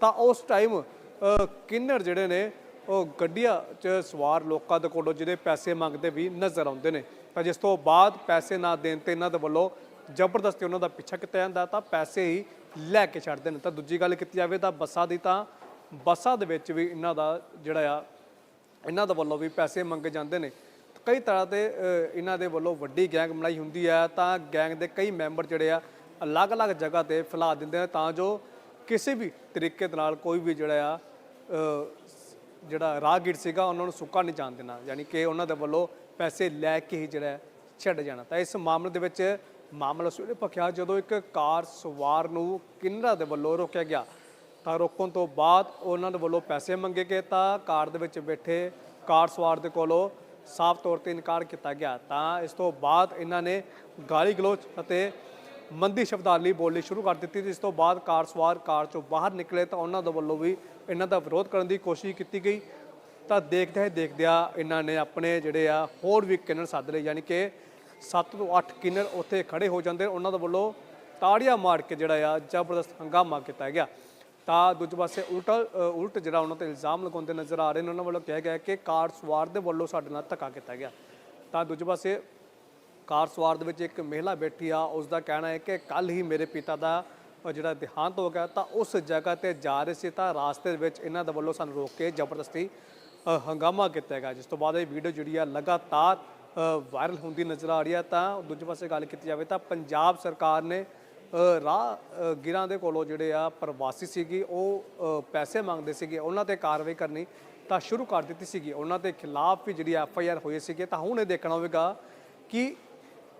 ਤਾਂ ਉਸ ਟਾਈਮ ਕਿੰਨਰ ਜਿਹੜੇ ਨੇ, ਉਹ ਗੱਡੀਆਂ 'ਚ ਸਵਾਰ ਲੋਕਾਂ ਦੇ ਕੋਲੋਂ ਜਿਹੜੇ ਪੈਸੇ ਮੰਗਦੇ ਵੀ ਨਜ਼ਰ ਆਉਂਦੇ ਨੇ। ਤਾਂ ਜਿਸ ਤੋਂ ਬਾਅਦ ਪੈਸੇ ਨਾ ਦੇਣ ਤੇ ਇਹਨਾਂ ਦੇ ਵੱਲੋਂ ਜ਼ਬਰਦਸਤੀ ਉਹਨਾਂ ਦਾ ਪਿੱਛਾ ਕੀਤਾ ਜਾਂਦਾ, ਤਾਂ ਪੈਸੇ ਹੀ ਲੈ ਕੇ ਛੱਡਦੇ ਨੇ। ਤਾਂ ਦੂਜੀ ਗੱਲ ਕੀਤੀ ਜਾਵੇ ਤਾਂ ਬੱਸਾਂ ਦੀ ਤਾਂ ਬੱਸਾਂ ਦੇ ਵਿੱਚ ਵੀ ਇਹਨਾਂ ਦਾ ਜਿਹੜਾ ਆ, ਇਹਨਾਂ ਦੇ ਵੱਲੋਂ ਵੀ ਪੈਸੇ ਮੰਗੇ ਜਾਂਦੇ ਨੇ। ਕਈ ਤਰ੍ਹਾਂ ਦੇ ਇਹਨਾਂ ਦੇ ਵੱਲੋਂ ਵੱਡੀ ਗੈਂਗ ਬਣਾਈ ਹੁੰਦੀ ਹੈ, ਤਾਂ ਗੈਂਗ ਦੇ ਕਈ ਮੈਂਬਰ ਜਿਹੜੇ ਆ, ਅਲੱਗ-ਅਲੱਗ ਜਗ੍ਹਾ ਤੇ ਫੈਲਾ ਦਿੰਦੇ ਨੇ ਤਾਂ ਜੋ ਕਿਸੇ ਵੀ ਤਰੀਕੇ ਦੇ ਨਾਲ ਕੋਈ ਵੀ ਜਿਹੜਾ ਆ ਜਿਹੜਾ ਰਾਹਗੀਰ ਸੀਗਾ, ਉਹਨਾਂ ਨੂੰ ਸੁੱਕਾ ਨਹੀਂ ਜਾਣ ਦੇਣਾ। ਯਾਨੀ ਕਿ ਉਹਨਾਂ ਦੇ ਵੱਲੋਂ ਪੈਸੇ ਲੈ ਕੇ ਹੀ ਜਿਹੜਾ ਛੱਡ ਜਾਣਾ। ਤਾਂ ਇਸ ਮਾਮਲੇ ਦੇ ਵਿੱਚ ਮਾਮਲਾ ਸਵੇਰੇ ਭਖਿਆ, ਜਦੋਂ ਇੱਕ ਕਾਰ ਸਵਾਰ ਨੂੰ ਕਿੰਨਰਾ ਦੇ ਵੱਲੋਂ ਰੋਕਿਆ ਗਿਆ। ਤਾਂ ਰੋਕਣ ਤੋਂ ਬਾਅਦ ਉਹਨਾਂ ਦੇ ਵੱਲੋਂ ਪੈਸੇ ਮੰਗੇ ਗਏ ਤਾਂ ਕਾਰ ਦੇ ਵਿੱਚ ਬੈਠੇ ਕਾਰ ਸਵਾਰ ਦੇ ਕੋਲੋਂ ਸਾਫ਼ ਤੌਰ ਤੇ ਇਨਕਾਰ ਕੀਤਾ ਗਿਆ। ਤਾਂ ਇਸ ਤੋਂ ਬਾਅਦ ਇਹਨਾਂ ਨੇ ਗਾਲੀ ਗਲੋਚ ਅਤੇ ਮੰਦੀ ਸ਼ਬਦਾਵਲੀ ਬੋਲਣੀ ਸ਼ੁਰੂ ਕਰ ਦਿੱਤੀ ਜਿਸ ਤੋਂ ਬਾਅਦ ਕਾਰ ਸਵਾਰ ਕਾਰ ਚੋਂ ਬਾਹਰ ਨਿਕਲੇ ਤਾਂ ਉਹਨਾਂ ਦੇ ਵੱਲੋਂ ਵੀ ਇਹਨਾਂ ਦਾ ਵਿਰੋਧ ਕਰਨ ਦੀ ਕੋਸ਼ਿਸ਼ ਕੀਤੀ ਗਈ। ਤਾਂ ਦੇਖਦੇ ਹੀ ਦੇਖਦਿਆਂ ਇਹਨਾਂ ਨੇ ਆਪਣੇ ਜਿਹੜੇ ਆ ਹੋਰ ਵੀ ਕਿਨਰ ਸੱਦ ਲਏ, ਯਾਨੀ ਕਿ 7 ਤੋਂ 8 ਕਿਨਰ ਉੱਥੇ ਖੜੇ ਹੋ ਜਾਂਦੇ ਉਹਨਾਂ ਦੇ ਵੱਲੋਂ ਤਾੜੀਆਂ ਮਾਰ ਕੇ ਜਿਹੜਾ ਆ ਜ਼ਬਰਦਸਤ ਹੰਗਾਮਾ ਕੀਤਾ ਗਿਆ। ਤਾਂ ਦੂਜੇ ਪਾਸੇ ਉਲਟਾ, ਉਲਟ ਜਿਹੜਾ ਉਹਨਾਂ ਤੇ ਇਲਜ਼ਾਮ ਲਗਾਉਂਦੇ ਨਜ਼ਰ ਆ ਰਹੇ ਨੇ, ਉਹਨਾਂ ਵੱਲੋਂ ਕਿਹਾ ਗਿਆ ਕਿ ਕਾਰ ਸਵਾਰ ਦੇ ਵੱਲੋਂ ਸਾਡੇ ਨਾਲ ਧੱਕਾ ਕੀਤਾ ਗਿਆ। ਤਾਂ ਦੂਜੇ ਪਾਸੇ ਕਾਰ ਸਵਾਰ ਦੇ ਵਿੱਚ ਇੱਕ ਮਹਿਲਾ ਬੈਠੀ ਆ ਉਸ ਦਾ ਕਹਿਣਾ ਹੈ ਕਿ ਕੱਲ ਹੀ ਮੇਰੇ ਪਿਤਾ ਦਾ ਜਿਹੜਾ ਦੇਹਾਂਤ ਹੋ ਗਿਆ, ਤਾਂ ਉਸ ਜਗ੍ਹਾ ਤੇ ਜਾ ਰਹੇ ਸੀ, ਤਾਂ ਰਾਸਤੇ ਦੇ ਵਿੱਚ ਇਹਨਾਂ ਦੇ ਵੱਲੋਂ ਸਾਨੂੰ ਰੋਕ ਕੇ ਜ਼ਬਰਦਸਤੀ ਹੰਗਾਮਾ ਕੀਤਾ ਗਿਆ, ਜਿਸ ਤੋਂ ਬਾਅਦ ਇਹ ਵੀਡੀਓ ਜਿਹੜੀ ਆ ਲਗਾਤਾਰ ਵਾਇਰਲ ਹੁੰਦੀ ਨਜ਼ਰ ਆ ਰਹੀ ਹੈ ਤਾਂ ਦੂਜੇ ਪਾਸੇ ਗੱਲ ਕੀਤੀ ਜਾਵੇ ਤਾਂ ਪੰਜਾਬ ਸਰਕਾਰ ਨੇ ਰਾਹ ਗਿਰਾਂ ਦੇ ਕੋਲੋਂ ਜਿਹੜੇ ਆ ਪ੍ਰਵਾਸੀ ਸੀਗੀ, ਉਹ ਪੈਸੇ ਮੰਗਦੇ ਸੀਗੇ, ਉਹਨਾਂ ਤੇ ਕਾਰਵਾਈ ਕਰਨੀ ਤਾਂ ਸ਼ੁਰੂ ਕਰ ਦਿੱਤੀ ਸੀਗੀ, ਉਹਨਾਂ ਦੇ ਖਿਲਾਫ ਵੀ ਜਿਹੜੀ ਐਫ ਆਈ ਆਰ ਹੋਈ ਸੀਗੀ, ਤਾਂ ਹੁਣ ਇਹ ਦੇਖਣਾ ਹੋਵੇਗਾ ਕਿ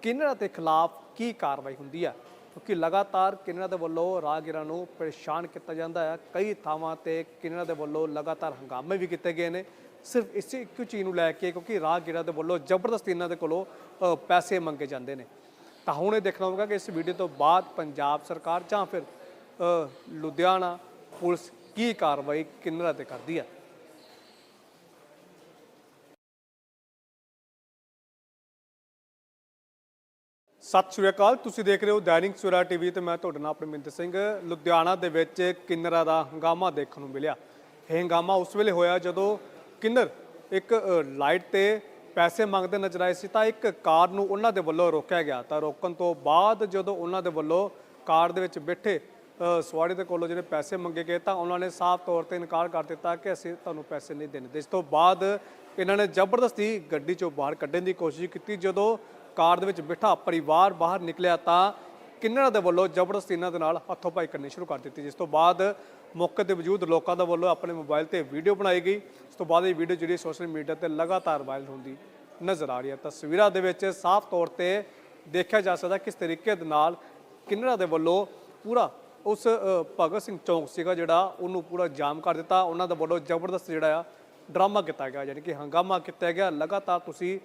ਕਿੰਨਰਾਂ ਦੇ ਖਿਲਾਫ ਕੀ ਕਾਰਵਾਈ ਹੁੰਦੀ ਹੈ? ਕਿਉਂਕਿ ਲਗਾਤਾਰ ਕਿੰਨਰਾਂ ਦੇ ਵੱਲੋਂ ਰਾਹਗੀਰਾਂ ਨੂੰ ਪਰੇਸ਼ਾਨ ਕੀਤਾ ਜਾਂਦਾ ਹੈ। ਕਈ ਥਾਵਾਂ ਤੇ ਕਿੰਨਰਾਂ ਦੇ ਵੱਲੋਂ ਲਗਾਤਾਰ ਹੰਗਾਮੇ ਵੀ ਕੀਤੇ ਗਏ ਨੇ। ਸਿਰਫ ਇਸੇ ਇੱਕ ਚੀਜ਼ ਨੂੰ ਲੈ ਕੇ ਕਿਉਂਕਿ ਰਾਹਗੀਰਾਂ ਦੇ ਵੱਲੋਂ ਜ਼ਬਰਦਸਤੀ ਇਹਨਾਂ ਦੇ ਕੋਲੋਂ ਪੈਸੇ ਮੰਗੇ ਜਾਂਦੇ ਨੇ। ਤਾਂ ਹੁਣ ਇਹ ਦੇਖਣਾ ਹੋਵੇਗਾ ਕਿ ਇਸ ਵੀਡੀਓ ਤੋਂ ਬਾਅਦ ਪੰਜਾਬ ਸਰਕਾਰ ਜਾਂ ਫਿਰ ਲੁਧਿਆਣਾ ਪੁਲਿਸ ਕੀ ਕਾਰਵਾਈ ਕਿੰਨਰਾਂ ਤੇ ਕਰਦੀ ਹੈ? ਸਤਿ ਸ਼੍ਰੀ ਅਕਾਲ। ਤੁਸੀਂ ਦੇਖ ਰਹੇ ਹੋ ਦੈਨਿਕ ਸਵੇਰਾ ਟੀਵੀ ਤੇ ਮੈਂ ਤੁਹਾਡੇ ਨਾਲ ਪਰਮਿੰਦਰ ਸਿੰਘ। ਲੁਧਿਆਣਾ ਦੇ ਵਿੱਚ ਕਿੰਨਰਾਂ ਦਾ ਹੰਗਾਮਾ ਦੇਖਣ ਨੂੰ ਮਿਲਿਆ। ਇਹ ਹੰਗਾਮਾ ਉਸ ਵੇਲੇ ਹੋਇਆ ਜਦੋਂ ਕਿੰਨਰ ਇੱਕ ਲਾਈਟ ਤੇ ਪੈਸੇ ਮੰਗਦੇ ਨਜ਼ਰ ਆਏ ਸੀ ਤਾਂ ਇੱਕ ਕਾਰ ਨੂੰ ਉਹਨਾਂ ਦੇ ਵੱਲੋਂ ਰੋਕਿਆ ਗਿਆ। ਤਾਂ ਰੋਕਣ ਤੋਂ ਬਾਅਦ ਜਦੋਂ ਉਹਨਾਂ ਦੇ ਵੱਲੋਂ ਕਾਰ ਦੇ ਵਿੱਚ ਬੈਠੇ ਸਵਾਰੀ ਦੇ ਕੋਲੋਂ ਜਿਹੜੇ ਪੈਸੇ ਮੰਗੇ ਗਏ ਤਾਂ ਉਹਨਾਂ ਨੇ ਸਾਫ਼ ਤੌਰ ਤੇ ਇਨਕਾਰ ਕਰ ਦਿੱਤਾ ਕਿ ਅਸੀਂ ਤੁਹਾਨੂੰ ਪੈਸੇ ਨਹੀਂ ਦੇਣੇ। ਇਸ ਤੋਂ ਬਾਅਦ ਇਹਨਾਂ ਨੇ ਜ਼ਬਰਦਸਤੀ ਗੱਡੀ ਚੋਂ ਬਾਹਰ ਕੱਢਣ ਦੀ ਕੋਸ਼ਿਸ਼ ਕੀਤੀ। ਜਦੋਂ ਕਾਰ ਦੇ ਵਿੱਚ ਬਿਠਾ ਪਰਿਵਾਰ ਬਾਹਰ ਨਿਕਲਿਆ ਤਾਂ ਕਿੰਨਰਾਂ ਦੇ ਵੱਲੋਂ ਜ਼ਬਰਦਸਤੀ ਇਹਨਾਂ ਦੇ ਨਾਲ ਹੱਥੋਂ ਪਾਈ ਕਰਨੀ ਸ਼ੁਰੂ ਕਰ ਦਿੱਤੀ। ਜਿਸ ਤੋਂ ਬਾਅਦ ਮੌਕੇ ਤੇ ਮੌਜੂਦ ਲੋਕਾਂ ਦੇ ਵੱਲੋਂ ਆਪਣੇ ਮੋਬਾਈਲ ਤੇ ਵੀਡੀਓ ਬਣਾਈ ਗਈ। ਇਸ ਤੋਂ ਬਾਅਦ ਇਹ ਵੀਡੀਓ ਜਿਹੜੀ ਸੋਸ਼ਲ ਮੀਡੀਆ ਤੇ ਲਗਾਤਾਰ ਵਾਇਰਲ ਹੁੰਦੀ ਨਜ਼ਰ ਆ ਰਹੀ ਹੈ। ਤਸਵੀਰਾਂ ਦੇ ਵਿੱਚ ਸਾਫ਼ ਤੌਰ ਤੇ ਦੇਖਿਆ ਜਾ ਸਕਦਾ ਕਿਸ ਤਰੀਕੇ ਦੇ ਨਾਲ ਕਿੰਨਰਾਂ ਦੇ ਵੱਲੋਂ ਪੂਰਾ ਉਸ ਭਗਤ ਸਿੰਘ ਚੌਂਕ ਸੀਗਾ ਜਿਹੜਾ ਉਹਨੂੰ ਪੂਰਾ ਜਾਮ ਕਰ ਦਿੱਤਾ। ਉਹਨਾਂ ਦੇ ਵੱਲੋਂ ਜ਼ਬਰਦਸਤ ਜਿਹੜਾ ਆ ਡਰਾਮਾ ਕੀਤਾ ਗਿਆ ਯਾਨੀ ਕਿ ਹੰਗਾਮਾ ਕੀਤਾ ਗਿਆ। ਲਗਾਤਾਰ ਤੁਸੀਂ